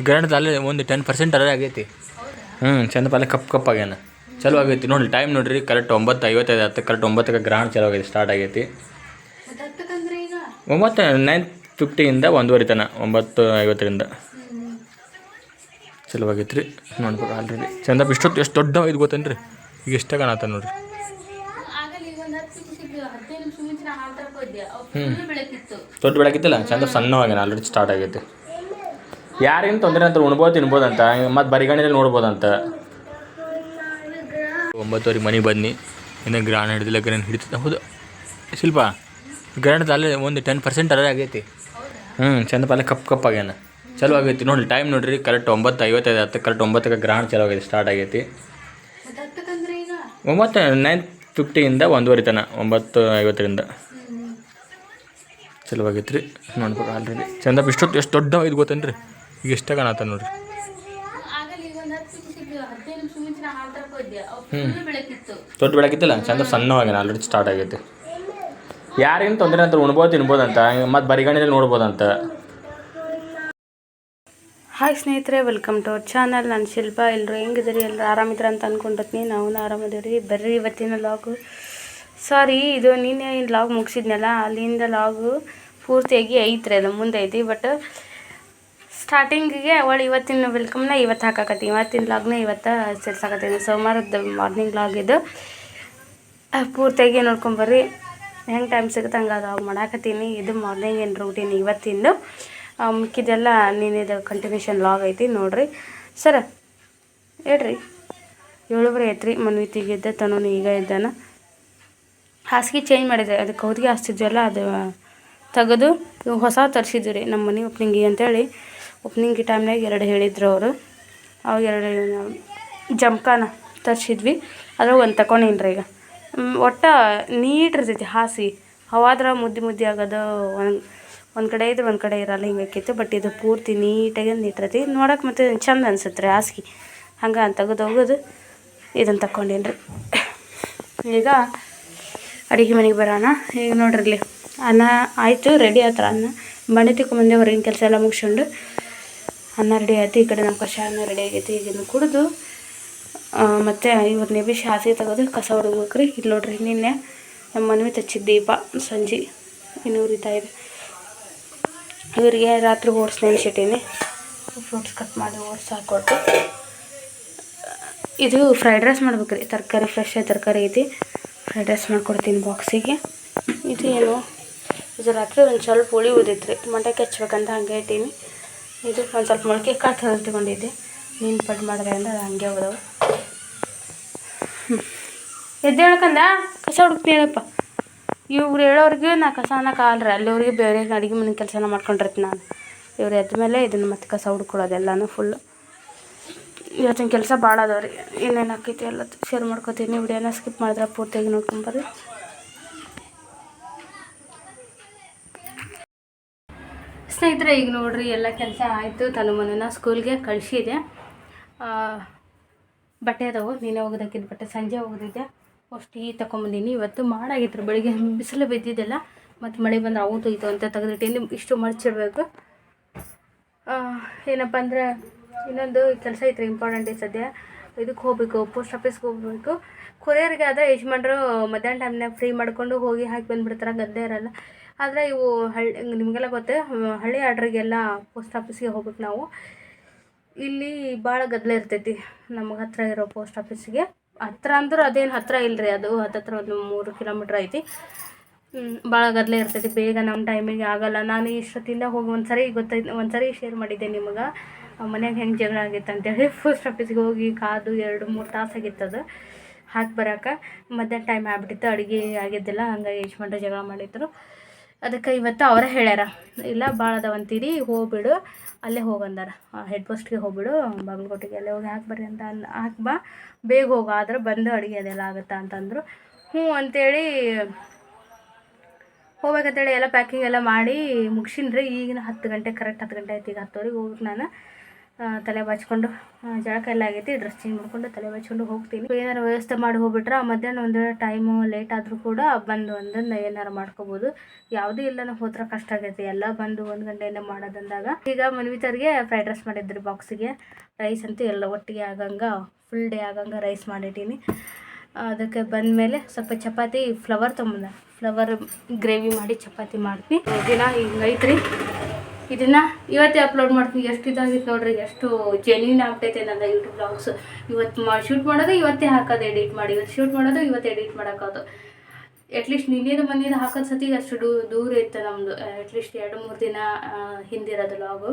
ಗ್ರಾಂಡ್ ಅಲ್ಲೇ ಒಂದು ಟೆನ್ ಪರ್ಸೆಂಟ್ ಅಲ್ಲೇ ಆಗೈತಿ. ಹ್ಞೂ ಚಂದ ಪಾಲೆ ಕಪ್ ಕಪ್ ಆಗ್ಯಾನ. ಚಲೋ ಆಗೈತಿ ನೋಡಿ ಟೈಮ್ ನೋಡ್ರಿ ಕರೆಕ್ಟ್ ಒಂಬತ್ತು ಐವತ್ತೈದು ಹತ್ತು ಕರೆಕ್ಟ್ ಒಂಬತ್ತಕ್ಕೆ ಗ್ರಹಣ ಚಲೋ ಆಗೈತಿ. ಸ್ಟಾರ್ಟ್ ಆಗೈತಿ ಒಂಬತ್ತು ನೈನ್ ಫಿಫ್ಟಿಯಿಂದ ಒಂದೂವರೆ ತನ ಒಂಬತ್ತು ಐವತ್ತರಿಂದ. ಚಲೋ ಆಗೈತೆ ರೀ ನೋಡ್ಬೇಕು ಆಲ್ರೆಡಿ ಚಂದ ಇಷ್ಟೊತ್ತು ಎಷ್ಟು ದೊಡ್ಡ ಇದು ಗೊತ್ತೇನ್ರಿ? ಈಗ ಎಷ್ಟೇ ಕಾಣತ್ತ ನೋಡ್ರಿ. ಹ್ಞೂ ದೊಡ್ಡ ಬೆಳಕಿತ್ತಲ್ಲ ಚಂದ ಸಣ್ಣವಾಗಿ ಆಲ್ರೆಡಿ ಸ್ಟಾರ್ಟ್ ಆಗೈತಿ. ಯಾರೇನು ತೊಂದರೆ ಅಂತ ಉಣ್ಬೋದು ತಿನ್ಬೋದಂತ ಮತ್ತು ಬರಿಗಣಿಯಲ್ಲಿ ನೋಡ್ಬೋದಂತ. ಒಂಬತ್ತುವರೆಗೆ ಮನೆಗೆ ಬನ್ನಿ. ಇನ್ನು ಗ್ರಾಂಡ್ ಹಿಡಿದಿಲ್ಲ ಗ್ರಾಂಡ್ ಹಿಡಿತದ ಹೌದು. ಶಿಲ್ಪ ಗ್ರಾಂಡ್ ಅಲ್ಲೇ ಒಂದು ಟೆನ್ ಪರ್ಸೆಂಟ್ ಅಲ್ಲೇ ಆಗೈತಿ. ಹ್ಞೂ ಚಂದ ಪಾಲೆ ಕಪ್ ಕಪ್ ಆಗ್ಯಾನ. ಚಲೋ ಆಗೈತಿ. ನೋಡಿ ಟೈಮ್ ನೋಡಿರಿ ಕರೆಕ್ಟ್ ಒಂಬತ್ತು ಐವತ್ತೈದು ಹತ್ತು ಕರೆಕ್ಟ್ ಒಂಬತ್ತಕ್ಕೆ ಗ್ರಾಂಡ್ ಚಲೋ ಆಗೈತಿ ಸ್ಟಾರ್ಟ್ ಆಗೈತಿ. ಈಗ ಒಂಬತ್ತು ನೈನ್ ಫಿಫ್ಟಿಯಿಂದ ಒಂದೂವರೆ ತನ, ಒಂಬತ್ತು ಐವತ್ತರಿಂದ. ಚಲೋ ಆಗೈತೆ ರೀ ನೋಡ್ಬೇಕು ಆಲ್ರೆಡಿ. ಚಂದಪ್ಪ ಇಷ್ಟೊತ್ತು ಎಷ್ಟು ದೊಡ್ಡ ಇದು ಗೊತ್ತೇನ್ರಿ? ಈಗ ಇಷ್ಟ ಕಾಣತ್ತ ನೋಡ್ರಿ ಆಗಲ್ಲ ಈಗ ಒಂದು ಹತ್ತು ನಿಮಿಷ ಹದಿನೈದು ನಿಮಿಷ ಮುಂಚೆ ನಾ ಹಾಲು ತರಕ ಹೋದ್ದೆ ಅವು ಫುಲ್ ಬೆಳಕಿತ್ತು ದೊಡ್ಡ ಬೆಳಕಿತ್ತಲ್ಲ ಚಂದ ಸಣ್ಣವಾಗಿ ಆಲ್ರೆಡಿ ಸ್ಟಾರ್ಟ್ ಆಗೈತೆ. ಯಾರಿಗೇನು ತೊಂದರೆ ಅಂತ ಉಣ್ಬೋದು ತಿನ್ಬೋದಂತ ಮತ್ತು ಬರಿಗಣಿಯಲ್ಲಿ ನೋಡ್ಬೋದಂತ. ಹಾಯ್ ಸ್ನೇಹಿತರೆ ವೆಲ್ಕಮ್ ಟು ಅವರ್ ಚಾನಲ್ ನಾನು ಶಿಲ್ಪ. ಎಲ್ಲರೂ ಹೆಂಗಿದ್ದೀರಿ? ಎಲ್ಲರೂ ಆರಾಮಿದ್ರ ಅಂತ ಅಂದ್ಕೊಂಡಿರ್ತೀನಿ ನಾವು ಆರಾಮಿದ್ದೀವಿ ಬರ್ರಿ ಇವತ್ತಿನ ಲಾಗು ಸಾರಿ ಇದು ನೀನೇ ಲಾಗ್ ಮುಗಿಸಿದ್ನಲ್ಲ ಅಲ್ಲಿಂದ ಲಾಗು ಪೂರ್ತಿಯಾಗಿ ಐತ್ರಿ ಅದು ಮುಂದೆ ಐತಿ ಬಟ್ ಸ್ಟಾರ್ಟಿಂಗಿಗೆ ಅವಳು ಇವತ್ತಿನ ವೆಲ್ಕಮ್ನ ಇವತ್ತು ಹಾಕಾಕತ್ತೀನಿ ಇವತ್ತಿನ ಲಾಗ್ನ ಇವತ್ತು ಸೇರ್ಸಾಕತ್ತೀನಿ. ಸೋಮವಾರದ ಮಾರ್ನಿಂಗ್ ಲಾಗ್ ಇದು. ಪೂರ್ತಿಯಾಗಿ ನೋಡ್ಕೊಂಬರ್ರಿ ಹೆಂಗೆ ಟೈಮ್ ಸಿಗುತ್ತೆ ಹಂಗೆ ಅದು ಮಾಡಾಕತ್ತೀನಿ. ಇದು ಮಾರ್ನಿಂಗ್ ಏನು ರೂಟೀನ್ ಇವತ್ತಿಂದು. ಮಿಕ್ಕಿದೆಲ್ಲ ನೀನಿದು ಕಂಟಿನ್ಯೂಷನ್ ಲಾಗ್ ಐತಿ, ನೋಡ್ರಿ. ಸರ, ಹೇಳ್ರಿ. ಏಳುವರೆ ಐತ್ರಿ ಮನ್ವಿತಿಗೆ ಇದ್ದ ತನೂ ಈಗ ಇದ್ದಾನ ಹಾಸಿಗೆ ಚೇಂಜ್ ಮಾಡಿದೆ. ಅದಕ್ಕೆ ಹೊದಿಗೆ ಹಾಸ್ತಿದ್ವಲ್ಲ, ಅದು ತೆಗೆದು ಹೊಸ ತರಿಸಿದ್ವಿ ರೀ. ನಮ್ಮ ಮನೆ ಓಪ್ನಿಂಗಿಗೆ ಅಂತೇಳಿ. ಓಪ್ನಿಂಗ್ ಟೈಮ್ನಾಗ ಎರಡು ಹೇಳಿದ್ರು ಅವರು. ಅವಾಗ ಎರಡು ಜಮ್ಕಾನ ತರಿಸಿದ್ವಿ. ಅದ್ರಾಗ ಒಂದು ತಗೊಂಡೇನ್ರಿ ಈಗ. ಒಟ್ಟು ನೀಟ್ ಇರ್ತೈತಿ ಹಾಸಿ. ಹವಾದ್ರ ಮುದ್ದೆ ಮುದ್ದೆ ಆಗೋದು ಒಂದು ಒಂದು ಕಡೆ ಇದ್ರೆ ಒಂದು ಕಡೆ ಇರಲ್ಲ, ಹಿಂಗೆ ಆಕೈತಿ ಬಟ್ ಇದು ಪೂರ್ತಿ ನೀಟಾಗಿ ನೀಟಿರ್ತೈತಿ ನೋಡಕ್ಕೆ ಮತ್ತೆ ಚಂದ ಅನ್ಸುತ್ತೆ ರೀ ಹಾಸಿಗೆ. ಹಂಗೆ ತೆಗೆದು ಹೋಗೋದು. ಇದನ್ನು ತಗೊಂಡೇನ್ರಿ ಈಗ ಅಡುಗೆ ಮನೆಗೆ ಬರೋಣ. ಈಗ ನೋಡ್ರಿ ಅನ್ನ ಆಯಿತು ರೆಡಿ ಆತರ ಅನ್ನ. ಮನೆ ತಿಕ್ಕೊಂಬಂದೆ ಹೊರಗಿನ ಕೆಲಸ ಎಲ್ಲ ಮುಗಿಸ್ಕೊಂಡು. ಅನ್ನ ರೆಡಿ ಆಯ್ತು ಈ ಕಡೆ ನಮ್ಮ ಕಷಾಯನ ರೆಡಿ ಆಗೈತಿ ಇದನ್ನು ಕುಡಿದು ಮತ್ತು ಇವತ್ತು ನೆಬಿಸಿ ಹಾಸಿ ತೆಗೆದು, ಕಸ ಹೊಡ್ಬೇಕ್ರಿ ಇಲ್ಲಿ ನೋಡ್ರಿ, ನಿನ್ನೆ ನಮ್ಮ ಮನವಿ ತಚ್ಚಿದ ದೀಪ ಸಂಜೆ ಇನ್ನು ಉರಿತಾ ಇದೆ ಇವರಿಗೆ ರಾತ್ರಿ ಓಟ್ಸ್ ನೆನೆಸಿಟ್ಟೀನಿ ಫ್ರೂಟ್ಸ್ ಕಟ್ ಮಾಡಿ ಓಟ್ಸ್ ಹಾಕ್ಕೊಟ್ಟು ಇದು ಫ್ರೈಡ್ ರೈಸ್ ಮಾಡ್ಬೇಕ್ರಿ. ತರಕಾರಿ ಫ್ರೆಶ್ ತರಕಾರಿ ಐತಿ. ಫ್ರೈಡ್ ರೈಸ್ ಮಾಡ್ಕೊಡ್ತೀನಿ ಬಾಕ್ಸಿಗೆ. ಇದು ಏನು? ಇದು ರಾತ್ರಿ ಒಂದು ಸ್ವಲ್ಪ ಹುಳಿ ಉದಿತ್ರಿ ಮಂಡಕ್ಕೆ ಹಚ್ಬೇಕಂತ ಹಂಗೆ ಇಟ್ಟೀನಿ. ಇದು ಒಂದು ಸ್ವಲ್ಪ ಮೊಳಕೆ ಕಾಳು ತಂದು ತಗೊಂಡಿದ್ದೆ. ನೀನು ಪಡ್ ಮಾಡಿದೆ ಅಂದ್ರೆ ಅದು ಹಂಗೆ ಹೋದವು. ಎದ್ದೇಳ್ಕಂದ ಕಸ ಹುಡುಕ್ತೀನಿ ಹೇಳಪ್ಪ. ಇವ್ರು ಹೇಳೋರಿಗೆ ನಾ ಕಸ ಕಾಲ್ರೆ ಅಲ್ಲಿವ್ರಿಗೆ ಬೇರೆ ಅಡುಗೆ ಮನೆ ಕೆಲಸನ ಮಾಡ್ಕೊಂಡಿರ್ತೀನಿ ನಾನು. ಇವ್ರು ಎದ್ದ ಮೇಲೆ ಇದನ್ನು ಮತ್ತೆ ಕಸ ಹುಡ್ಕೊಳೋದೆಲ್ಲನೂ ಫುಲ್ಲು ಇವತ್ತಿನ ಕೆಲಸ ಭಾಳ ಅದಾವ್ರಿ. ಏನೇನು ಆಕೈತಿ ಎಲ್ಲ ಶೇರ್ ಮಾಡ್ಕೊತೀನಿ. ವಿಡಿಯೋನ ಸ್ಕಿಪ್ ಮಾಡಿದ್ರೆ ಪೂರ್ತಿಯಾಗಿ ನೋಡ್ಕೊಂಬರ್ರಿ ಸ್ನೇಹಿತರೆ, ಈಗ ನೋಡ್ರಿ ಎಲ್ಲ ಕೆಲಸ ಆಯಿತು. ತನ್ನ ಮನೇನ ಸ್ಕೂಲ್ಗೆ ಕಳಿಸಿದೆ ಬಟ್ಟೆ ಅದಾವು. ನೀನೇ ಹೋಗೋದಕ್ಕಿದ್ದ ಬಟ್ಟೆ. ಸಂಜೆ ಒಗ್ದಿದ್ದೆ ಅಷ್ಟು ಈ ತಗೊಂಬಂದೀನಿ ಇವತ್ತು ಮಾಡಾಗಿತ್ತು ಬೆಳಿಗ್ಗೆ ಬಿಸಿಲು ಬಿದ್ದಿದ್ದೆಲ್ಲ. ಮತ್ತು ಮಳೆ ಬಂದ್ರೆ ಅವು ತೊಯ್ತು ಅಂತ ತೆಗೆದಿಟ್ಟಿನಿ ಇಷ್ಟು ಮಡಚಿಡ್ಬೇಕು. ಏನಪ್ಪ ಅಂದರೆ, ಇನ್ನೊಂದು ಕೆಲಸ ಐತ್ರಿ ಇಂಪಾರ್ಟೆಂಟ್ ಸದ್ಯ. ಇದಕ್ಕೆ ಹೋಗಬೇಕು ಪೋಸ್ಟ್ ಆಫೀಸ್ಗೆ ಹೋಗ್ಬೇಕು. ಕೊರಿಯರ್ಗೆ ಆದರೆ ಯಜಮಾನ್ರು ಮಧ್ಯಾಹ್ನ ಟೈಮ್ನಾಗ ಫ್ರೀ ಮಾಡಿಕೊಂಡು ಹೋಗಿ ಹಾಕಿ ಬಂದುಬಿಡ್ತಾರೆ. ಗದ್ದೆ ಇರಲ್ಲ. ಆದರೆ ಇವು ಹಳ್ಳಿ ನಿಮಗೆಲ್ಲ ಗೊತ್ತೇ ಹಳ್ಳಿ ಆರ್ಡ್ರಿಗೆಲ್ಲ ಪೋಸ್ಟ್ ಆಫೀಸಿಗೆ ಹೋಗ್ಬೇಕು ನಾವು. ಇಲ್ಲಿ ಭಾಳ ಗದ್ದಲ ಇರ್ತೈತಿ ನಮಗೆ ಹತ್ತಿರ ಇರೋ ಪೋಸ್ಟ್ ಆಫೀಸಿಗೆ ಹತ್ರ ಅಂದ್ರೆ ಅದೇನು ಹತ್ತಿರ ಇಲ್ಲರಿ ಅದು ಹತ್ತತ್ರ ಒಂದು ಮೂರು ಕಿಲೋಮೀಟ್ರ್ ಐತಿ. ಭಾಳ ಗದ್ದಲ ಇರ್ತೈತಿ, ಬೇಗ ನಮ್ಮ ಟೈಮಿಗೆ ಆಗಲ್ಲ. ನಾನು ಇಷ್ಟೊತ್ತಿಂದ ಹೋಗಿ ಒಂದು ಸರಿ ಗೊತ್ತೈತೆ ಒಂದು ಸರಿ ಶೇರ್ ಮಾಡಿದ್ದೆ ನಿಮಗೆ. ಮನ್ಯಾಗ ಹೆಂಗೆ ಜಗಳ ಆಗಿತ್ತು ಅಂತೇಳಿ ಪೋಸ್ಟ್ ಆಫೀಸಿಗೆ ಹೋಗಿ ಕಾದು ಎರಡು, ಮೂರು ತಾಸು ಆಗಿತ್ತದು ಹಾಕಿ ಬರೋಕೆ ಮಧ್ಯಾಹ್ನ ಟೈಮ್ ಆಗ್ಬಿಟ್ಟಿತ್ತು, ಅಡುಗೆ ಆಗಿದ್ದಿಲ್ಲ, ಹಂಗಾಗಿ ಯಜಮಾನ್ರು ಜಗಳ ಮಾಡಿದ್ರು. ಅದಕ್ಕೆ ಇವತ್ತು ಅವರೇ ಹೇಳ್ಯಾರ, ಇಲ್ಲ ಭಾಳ ಅದಾವಂತೀರಿ ಹೋಗ್ಬಿಡು, ಅಲ್ಲೇ ಹೋಗಂದಾರ ಹೆಡ್ ಪೋಸ್ಟ್ಗೆ ಹೋಗ್ಬಿಡು, ಬಾಗಲಕೋಟೆಗೆ ಅಲ್ಲೇ ಹೋಗಿ ಹಾಕ್ಬರ್ರಿ ಅಂತ ಅನ್ ಹಾಕಿ ಬಾ, ಬೇಗ ಹೋಗು, ಆದ್ರೆ ಬಂದು ಅಡುಗೆ ಅದೆಲ್ಲ ಆಗುತ್ತಾ? ಅಂತಂದರು. ಹ್ಞೂ ಅಂತೇಳಿ ಹೋಗ್ಬೇಕಂತೇಳಿ ಎಲ್ಲ ಪ್ಯಾಕಿಂಗ್ ಎಲ್ಲ ಮಾಡಿ ಮುಗಿಸಿನ್ರಿ, ಈಗಿನ ಹತ್ತು ಗಂಟೆ ಕರೆಕ್ಟ್ ಹತ್ತು ಗಂಟೆ ಆಯ್ತು ಈಗ ಹತ್ತುವರೆಗೆ ಹೋಗ್ಬೇಕು ನಾನು. ತಲೆ ಬಾಚ್ಕೊಂಡು ಆ, ಜಳಕ ಎಲ್ಲ ಆಗೈತಿ ಡ್ರೆಸ್ ಚೇಂಜ್ ಮಾಡ್ಕೊಂಡು ತಲೆ ಬಾಚ್ಕೊಂಡು ಹೋಗ್ತೀನಿ. ಏನಾರು ವ್ಯವಸ್ಥೆ ಮಾಡಿ ಹೋಗ್ಬಿಟ್ರೆ ಮಧ್ಯಾಹ್ನ ಒಂದು ಟೈಮು ಲೇಟ್ ಆದರೂ ಕೂಡ ಬಂದು ಒಂದೊಂದು ಏನಾರು ಮಾಡ್ಕೋಬೋದು. ಯಾವುದೂ ಇಲ್ಲನ ಹೋದ್ರೆ ಕಷ್ಟ ಆಗೈತಿ. ಎಲ್ಲ ಬಂದು ಒಂದು ಗಂಟೆಯಿಂದ ಮಾಡೋದಂದಾಗ. ಈಗ ಮನ್ವಿತರಿಗೆ ಫ್ರೈಡ್ ರೈಸ್ ಮಾಡಿದ್ರಿ ಬಾಕ್ಸಿಗೆ ರೈಸ್ ಅಂತೂ ಎಲ್ಲ ಒಟ್ಟಿಗೆ ಆಗಂಗೆ ಫುಲ್ ಡೇ ಆಗಂಗೆ ರೈಸ್ ಮಾಡಿಟ್ಟೀನಿ. ಅದಕ್ಕೆ ಬಂದಮೇಲೆ ಸ್ವಲ್ಪ ಚಪಾತಿ ಫ್ಲವರ್ ತೊಗೊಂಬಂದ. ಫ್ಲವರ್ ಗ್ರೇವಿ ಮಾಡಿ ಚಪಾತಿ ಮಾಡ್ತೀನಿ. ದಿನ ಹಿಂಗೈತ್ರಿ. ಇದನ್ನ ಇವತ್ತೇ ಅಪ್ಲೋಡ್ ಮಾಡ್ತೀನಿ ಎಷ್ಟು ಇದಾಗಿತ್ತು ನೋಡ್ರಿ, ಎಷ್ಟು ಜೆನ್ಯೂನ್ ಆಗ್ತೈತೆ ನನ್ನ ಯೂಟ್ಯೂಬ್ ಬ್ಲಾಗ್ಸ್ ಇವತ್ತು ಮಾ ಶೂಟ್ ಮಾಡೋದು ಇವತ್ತೇ ಹಾಕೋದು ಎಡಿಟ್ ಮಾಡಿ. ಇವತ್ತು ಶೂಟ್ ಮಾಡೋದು ಇವತ್ತು ಎಡಿಟ್ ಮಾಡೋಕ್ಕೋದು ಅಟ್ಲೀಸ್ಟ್ ನಿನ್ನೇನು ಬಂದಿದ್ದು ಹಾಕೋದು ಸತಿಗೆ ಅಷ್ಟು ದೂ, ದೂರ ಇತ್ತು ನಮ್ಮದು ಅಟ್ಲೀಸ್ಟ್ ಎರಡು, ಮೂರು ದಿನ ಹಿಂದಿರೋದು ಲಾಗು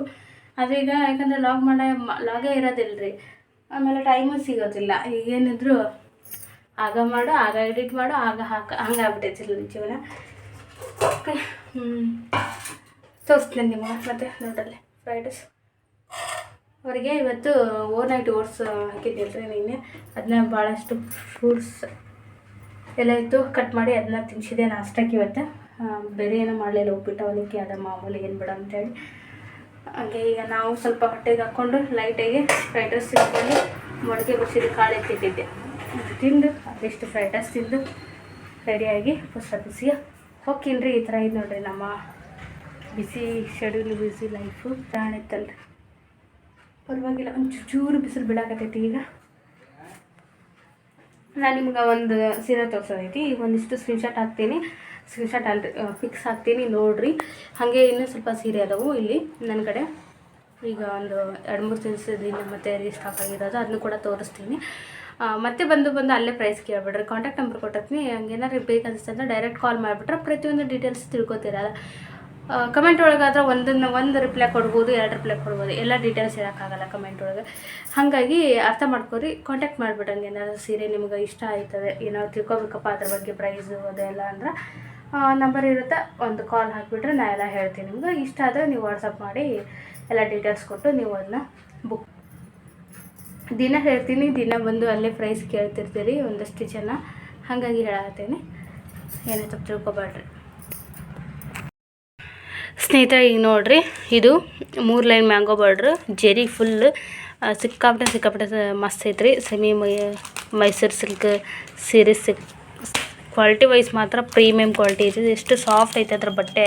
ಆದರೆ ಈಗ ಯಾಕಂದರೆ ಲಾಗ್ ಮಾಡೋ ಲಾಗೇ ಇರೋದಿಲ್ಲ ರೀ ಆಮೇಲೆ ಟೈಮು ಸಿಗೋದಿಲ್ಲ. ಈಗೇನಿದ್ರು ಆಗ ಮಾಡು, ಆಗ ಎಡಿಟ್ ಮಾಡು, ಆಗ ಹಾಕ ಹಂಗೆ ಆಗ್ಬಿಟ್ಟೈತಿಲ್ಲ ಜೀವನ. ಓಕೆ ಹ್ಞೂ ತೋರಿಸ್ತೀನಿ ನಿಮ್ಮ ಮತ್ತೆ ನೋಡಲ್ಲಿ ಫ್ರೈಡ್ ರೈಸ್ ಅವರಿಗೆ ಇವತ್ತು ಓವರ್ ನೈಟ್ ಓಟ್ಸ್ ಹಾಕಿದ್ದಿಲ್ರಿ ನಿನ್ನೆ. ಅದನ್ನ ಭಾಳಷ್ಟು ಫ್ರೂಟ್ಸ್ ಎಲ್ಲ ಇತ್ತು. ಕಟ್ ಮಾಡಿ ಅದನ್ನ ತಿನ್ಸಿದೆ ನಾಷ್ಟಕ್ಕೆ ಇವತ್ತು. ಬೇರೆ ಏನೂ ಮಾಡಲಿಲ್ಲ. ಉಪ್ಪಿಟ್ಟು, ಅವಲಕ್ಕಿ, ಅದ ಮಾಮೂಲಿ ಏನು ಬೇಡ ಅಂತೇಳಿ ಹಾಗೆ ಈಗ ನಾವು ಸ್ವಲ್ಪ ಹೊಟ್ಟೆಗೆ ಹಾಕ್ಕೊಂಡು ಲೈಟಾಗಿ ಫ್ರೈಡ್ ರೈಸ್ ತಿನ್ಕೊಂಡು ಮೊಳಕೆ ಬಸಿದ ಕಾಳು ಎತ್ತಿಟ್ಟಿದ್ದೆ ತಿಂದು, ಅದೆಷ್ಟು ಫ್ರೈಡ್ ರೈಸ್ ತಿಂದು ರೆಡಿಯಾಗಿ ಪುಸ್ತಕ ಬಿಸಿಗೆ ಹೋಗ್ತೀನಿ ಈ ಥರ ಇದು ನೋಡ್ರಿ ನಮ್ಮ ಬಿಸಿ ಶೆಡ್ಯೂಲ್ ಬಿಸಿ ಲೈಫು ಇತ್ತಲ್ರಿ ಪರವಾಗಿಲ್ಲ, ಒಂದು ಚೂರು ಬಿಸಿಲು ಬೀಳಾಕತ್ತೈತಿ ಈಗ. ನಾನು ನಿಮ್ಗೆ ಒಂದು ಸೀರೆ ತೋರಿಸೋದೈತಿ. ಈಗ ಒಂದಿಷ್ಟು ಸ್ಕ್ರೀನ್ಶಾಟ್ ಹಾಕ್ತೀನಿ. ಸ್ಕ್ರೀನ್ಶಾಟ್ ಅಲ್ರಿ ಪಿಕ್ಸ್ ಹಾಕ್ತೀನಿ, ನೋಡಿರಿ. ಹಾಗೆ ಇನ್ನೂ ಸ್ವಲ್ಪ ಸೀರೆ ಅದಾವು ಇಲ್ಲಿ ನನ್ನ ಕಡೆ. ಈಗ ಒಂದು ಎರಡು ಮೂರು ದಿನ ಮತ್ತೆ ರೀಸ್ಟಾಕ್ ಆಗಿರೋದು ಅದನ್ನು ಕೂಡ ತೋರಿಸ್ತೀನಿ. ಮತ್ತೆ ಬಂದು ಬಂದು ಅಲ್ಲೇ ಪ್ರೈಸ್ ಕೇಳ್ಬಿಡ್ರಿ. ಕಾಂಟ್ಯಾಕ್ಟ್ ನಂಬರ್ ಕೊಟ್ಟಿರ್ತೀನಿ. ಹಂಗೇನಾದ್ರು ಬೇಕನ್ನಿಸ್ತಂದ್ರೆ ಡೈರೆಕ್ಟ್ ಕಾಲ್ ಮಾಡಿಬಿಟ್ರೆ ಪ್ರತಿಯೊಂದು ಡೀಟೇಲ್ಸ್ ತಿಳ್ಕೊತೀರಲ್ಲ ಕಮೆಂಟ್ ಒಳಗಾದ್ರೆ ಒಂದನ್ನು ಒಂದು ರಿಪ್ಲೈ ಕೊಡ್ಬೋದು, ಎರಡು ರಿಪ್ಲೈ ಕೊಡ್ಬೋದು. ಎಲ್ಲ ಡೀಟೇಲ್ಸ್ ಹೇಳೋಕ್ಕಾಗಲ್ಲ ಕಮೆಂಟ್ ಒಳಗೆ. ಹಾಗಾಗಿ ಅರ್ಥ ಮಾಡ್ಕೊರಿ ಕಾಂಟ್ಯಾಕ್ಟ್ ಮಾಡಿಬಿಡಂಗೆ ಏನಾದ್ರು ಸೀರೆ ನಿಮ್ಗೆ ಇಷ್ಟ ಆಯ್ತದೆ, ಏನಾದ್ರು ತಿಳ್ಕೊಬೇಕಪ್ಪ ಅದ್ರ ಬಗ್ಗೆ ಪ್ರೈಸು ಅದೆಲ್ಲ ಅಂದ್ರೆ ನಂಬರ್ ಇರುತ್ತೆ, ಒಂದು ಕಾಲ್ ಹಾಕಿಬಿಟ್ರೆ ನಾ ಎಲ್ಲ ಹೇಳ್ತೀನಿ ನಿಮ್ಗೆ. ಇಷ್ಟ ಆದರೆ ನೀವು ವಾಟ್ಸಪ್ ಮಾಡಿ, ಎಲ್ಲ ಡೀಟೇಲ್ಸ್ ಕೊಟ್ಟು ನೀವು ಅದನ್ನ ಬುಕ್ ದಿನ ಹೇಳ್ತೀನಿ, ದಿನ ಬಂದು ಅಲ್ಲೇ ಪ್ರೈಸ್ ಕೇಳ್ತಿರ್ತೀರಿ ಒಂದಷ್ಟು ಜನ. ಹಾಗಾಗಿ ಹೇಳತ್ತೀನಿ ಏನೇ ತಪ್ಪು ತಿಳ್ಕೊಬೇಡ್ರಿ ಸ್ನೇಹಿತರೆ, ಈಗ ನೋಡ್ರಿ, ಇದು ಮೂರು line mango border, zari full ಸಿಕ್ಕಾಪಟ್ಟೆ ಸಿಕ್ಕಾಪಟ್ಟೆ ಮಸ್ತ್ ಐತ್ರಿ. ಸೆಮಿ ಮೈ, ಮೈಸೂರು ಸಿಲ್ಕ್ ಸೀರೆ ಸಿಕ್, ಕ್ವಾಲಿಟಿ ವೈಸ್ ಮಾತ್ರ ಪ್ರೀಮಿಯಮ್ ಕ್ವಾಲಿಟಿ ಐತಿ ಎಷ್ಟು ಸಾಫ್ಟ್ ಐತೆ ಅದ್ರ ಬಟ್ಟೆ,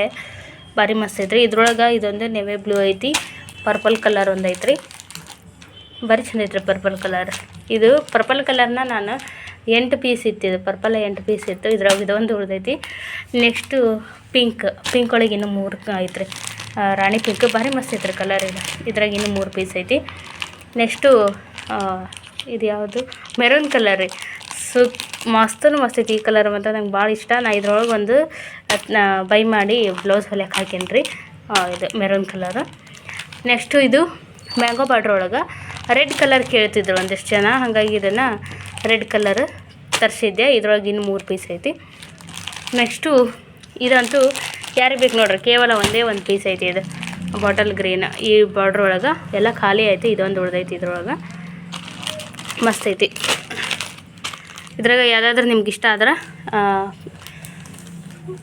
ಭಾರಿ ಮಸ್ತ್ ಐತ್ರಿ. ಇದ್ರೊಳಗೆ ಇದೊಂದು ನೆವೆ ಬ್ಲೂ ಐತಿ, ಪರ್ಪಲ್ ಕಲರ್ ಒಂದು ಐತ್ರಿ. ಭಾರಿ ಚಂದ ಐತ್ರಿ ಪರ್ಪಲ್ ಕಲರ್. ಇದು ಪರ್ಪಲ್ ಕಲರ್ನ ನಾನು ಎಂಟು ಪೀಸ್ ಇತ್ತು ಇದು ಪರ್ಪಲ್ ಎಂಟು ಪೀಸ್ ಇತ್ತು. ಇದ್ರಾಗ ಇದೊಂದು ಉಳ್ದೈತಿ. ನೆಕ್ಸ್ಟು ಪಿಂಕ್ ಪಿಂಕ್ ಒಳಗೆ ಇನ್ನೂ ಮೂರು ಐತ್ರಿ. ರಾಣಿ ಪಿಂಕ್ ಭಾರಿ ಮಸ್ತ್ ಐತ್ರಿ ಕಲರ್ ಇದು. ಇದ್ರಾಗ ಇನ್ನೂ ಮೂರು ಪೀಸ್ ಐತಿ. ನೆಕ್ಸ್ಟು ಇದು ಯಾವುದು? ಮೆರೂನ್ ಕಲರ್ ರೀ. ಸು ಮಸ್ತೂ ಮಸ್ತ್ ಐತಿ ಈ ಕಲರ್ ಮತ್ತು ನಂಗೆ ಭಾಳ ಇಷ್ಟ. ನಾ ಇದ್ರೊಳಗೆ ಒಂದು ಬೈ ಮಾಡಿ ಬ್ಲೌಸ್ ಹೊಲಿಯಕ್ಕೆ ಹಾಕೇನಿ ಇದು ಮೆರೂನ್ ಕಲರ್ ನೆಕ್ಸ್ಟು ಇದು ಮ್ಯಾಂಗೋ ಬಾರ್ಡ್ರ್ ಒಳಗೆ ರೆಡ್ ಕಲರ್ ಕೇಳ್ತಿದ್ರು ಒಂದಿಷ್ಟು ಜನ. ಹಾಗಾಗಿ ಇದನ್ನು ರೆಡ್ ಕಲರ್ ತರಿಸಿದ್ದೆ. ಇದ್ರೊಳಗೆ ಇನ್ನು ಮೂರು ಪೀಸ್ ಐತಿ. ನೆಕ್ಸ್ಟು ಇದಂತೂ ಯಾರಿಗೆ ಬೇಕು ನೋಡ್ರಿ? ಕೇವಲ ಒಂದೇ ಒಂದು ಪೀಸ್ ಐತಿ ಇದು. ಬಾಟಲ್ ಗ್ರೀನ್ ಈ ಬಾರ್ಡ್ರ್ ಒಳಗೆ ಎಲ್ಲ ಖಾಲಿ ಐತಿ. ಇದೊಂದು ಉಳ್ದೈತಿ ಇದ್ರೊಳಗೆ. ಮಸ್ತ್ ಐತಿ. ಇದ್ರಾಗ ಯಾವುದಾದ್ರೂ ನಿಮ್ಗೆ ಇಷ್ಟ ಆದ್ರೆ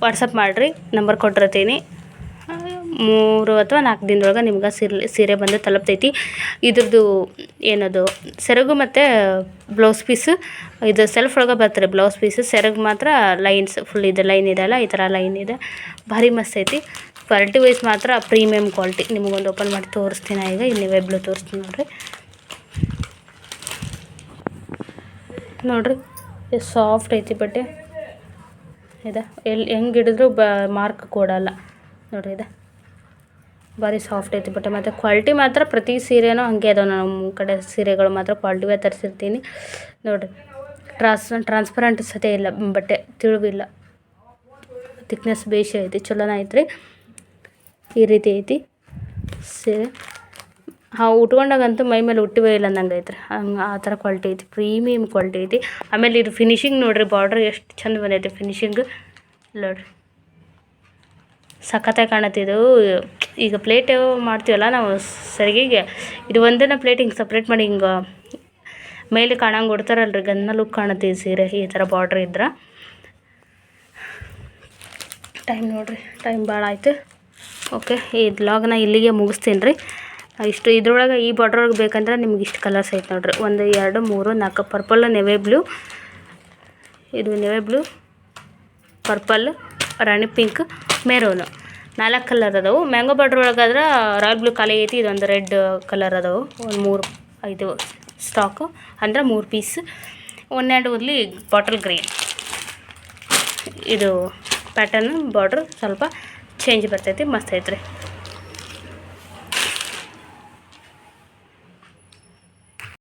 ವಾಟ್ಸಪ್ ಮಾಡಿರಿ. ನಂಬರ್ ಕೊಟ್ಟಿರ್ತೀನಿ. ಮೂರು ಅಥವಾ ನಾಲ್ಕು ದಿನದೊಳಗೆ ನಿಮ್ಗೆ ಸೀರೆ ಸೀರೆ ಬಂದು ತಲುಪ್ತೈತಿ. ಇದ್ರದ್ದು ಏನದು, ಸೆರಗು ಮತ್ತು ಬ್ಲೌಸ್ ಪೀಸು ಇದು ಸೆಲ್ಫ್ ಒಳಗೆ ಬರ್ತಾರೆ ಬ್ಲೌಸ್ ಪೀಸು ಸೆರಗು ಮಾತ್ರ ಲೈನ್ಸ್ ಫುಲ್ ಇದು ಲೈನ್ ಇದೆ ಅಲ್ಲ, ಈ ಥರ ಲೈನ್ ಇದೆ. ಭಾರಿ ಮಸ್ತ್ ಐತಿ. ಕ್ವಾಲಿಟಿ ವೈಸ್ ಮಾತ್ರ ಪ್ರೀಮಿಯಮ್ ಕ್ವಾಲಿಟಿ ನಿಮಗೊಂದು ಓಪನ್ ಮಾಡಿ ತೋರಿಸ್ತೀನಿ ಈಗ, ಇಲ್ಲಿ ವೆಬ್ಲು ತೋರಿಸ್ತೀನಿ ನೋಡಿರಿ. ನೋಡ್ರಿ ಸಾಫ್ಟ್ ಐತಿ ಬಟ್ಟೆ. ಇದೆ ಎಲ್ಲಿ ಹೆಂಗೆ ಹಿಡಿದ್ರು ಬ ಮಾರ್ಕ್ ಕೊಡಲ್ಲ. ನೋಡಿರಿ ಇದೆ. ಭಾರಿ ಸಾಫ್ಟ್ ಐತಿ ಬಟ್ ಮತ್ತು ಕ್ವಾಲಿಟಿ ಮಾತ್ರ ಪ್ರತಿ ಸೀರೆನೂ ಹಂಗೆ ಅದಾವೆ. ನಮ್ಮ ಕಡೆ ಸೀರೆಗಳು ಮಾತ್ರ ಕ್ವಾಲಿಟಿವೇ ತರಿಸಿರ್ತೀನಿ. ನೋಡಿರಿ ಟ್ರಾನ್ಸ್ ಟ್ರಾನ್ಸ್ಪರೆಂಟ್ ಸತೆ ಇಲ್ಲ, ಬಟ್ಟೆ ತಿಳುವಿಲ್ಲ. ತಿಕ್ನೆಸ್ ಬೇಷ್ ಐತಿ, ಚಲೋನ ಐತ್ರಿ. ಈ ರೀತಿ ಐತಿ. ಸೀರೆ ಹಾಂ, ಉಟ್ಕೊಂಡಾಗಂತೂ ಮೈ ಮೇಲೆ ಹುಟ್ಟಿವೇ ಇಲ್ಲ ಅಂದಂಗೆ ಐತ್ರಿ. ಹಂಗೆ ಆ ಥರ ಕ್ವಾಲಿಟಿ ಐತಿ ಪ್ರೀಮಿಯಮ್ ಕ್ವಾಲಿಟಿ ಐತಿ. ಆಮೇಲೆ ಇದು ಫಿನಿಶಿಂಗ್ ನೋಡಿರಿ ಬಾರ್ಡ್ರ್ ಎಷ್ಟು ಚಂದ ಬಂದೈತಿ ಫಿನಿಶಿಂಗ್ ನೋಡಿರಿ, ಸಖತ್ತಾಗಿ ಕಾಣತ್ತಿದು. ಈಗ ಪ್ಲೇಟ್ ಮಾಡ್ತೀವಲ್ಲ ನಾವು ಸರಿಗೆಗೆ ಇದು ಒಂದೇನ ಪ್ಲೇಟ್ ಹಿಂಗೆ ಸಪ್ರೇಟ್ ಮಾಡಿ ಹಿಂಗೆ ಮೇಲೆ ಕಾಣಂಗೆ ಕೊಡ್ತಾರಲ್ರಿ ಗನ್ನ ಲುಕ್ ಕಾಣುತ್ತೆ ಈ ಸೀರೆ, ಈ ಥರ ಬಾರ್ಡ್ರ್ ಇದ್ರೆ. ಟೈಮ್ ನೋಡಿರಿ ಟೈಮ್ ಭಾಳ ಆಯ್ತು. ಓಕೆ ಈ ಬ್ಲಾಗ್ನ ಇಲ್ಲಿಗೆ ಮುಗಿಸ್ತೀನಿ ರೀ ಇಷ್ಟು ಇದ್ರೊಳಗೆ ಈ ಬಾರ್ಡ್ರ್ ಒಳಗೆ ಬೇಕಂದ್ರೆ ನಿಮ್ಗೆ ಇಷ್ಟು ಕಲರ್ಸ್ ಐತೆ ನೋಡಿರಿ. ಒಂದು, ಎರಡು, ಮೂರು, ನಾಲ್ಕು ಪರ್ಪಲ್ ನೆವೆ ಬ್ಲೂ ಇದು ನೆವೆ ಬ್ಲೂ ಪರ್ಪಲ್ ರಾಣಿ ಪಿಂಕ್ ಮೆರೂನು ನಾಲ್ಕು ಕಲರ್ ಅದಾವು. ಮ್ಯಾಂಗೋ ಬಾರ್ಡ್ರ್ ಒಳಗಾದ್ರೆ ರಾಯಲ್ ಬ್ಲೂ ಖಾಲಿ ಐತಿ. ಇದೊಂದು ರೆಡ್ ಕಲರ್ ಅದಾವು. ಒಂದು ಮೂರು, ಐದು ಸ್ಟಾಕು ಅಂದ್ರೆ ಮೂರು ಪೀಸ್ ಒಂದೆರಡು ಉದ್ಲಿ ಬಾಟಲ್ ಗ್ರೀನ್ ಇದು ಪ್ಯಾಟರ್ನ್ ಬಾರ್ಡ್ರ್ ಸ್ವಲ್ಪ ಚೇಂಜ್ ಬರ್ತೈತಿ. ಮಸ್ತ್ ಐತ್ರಿ.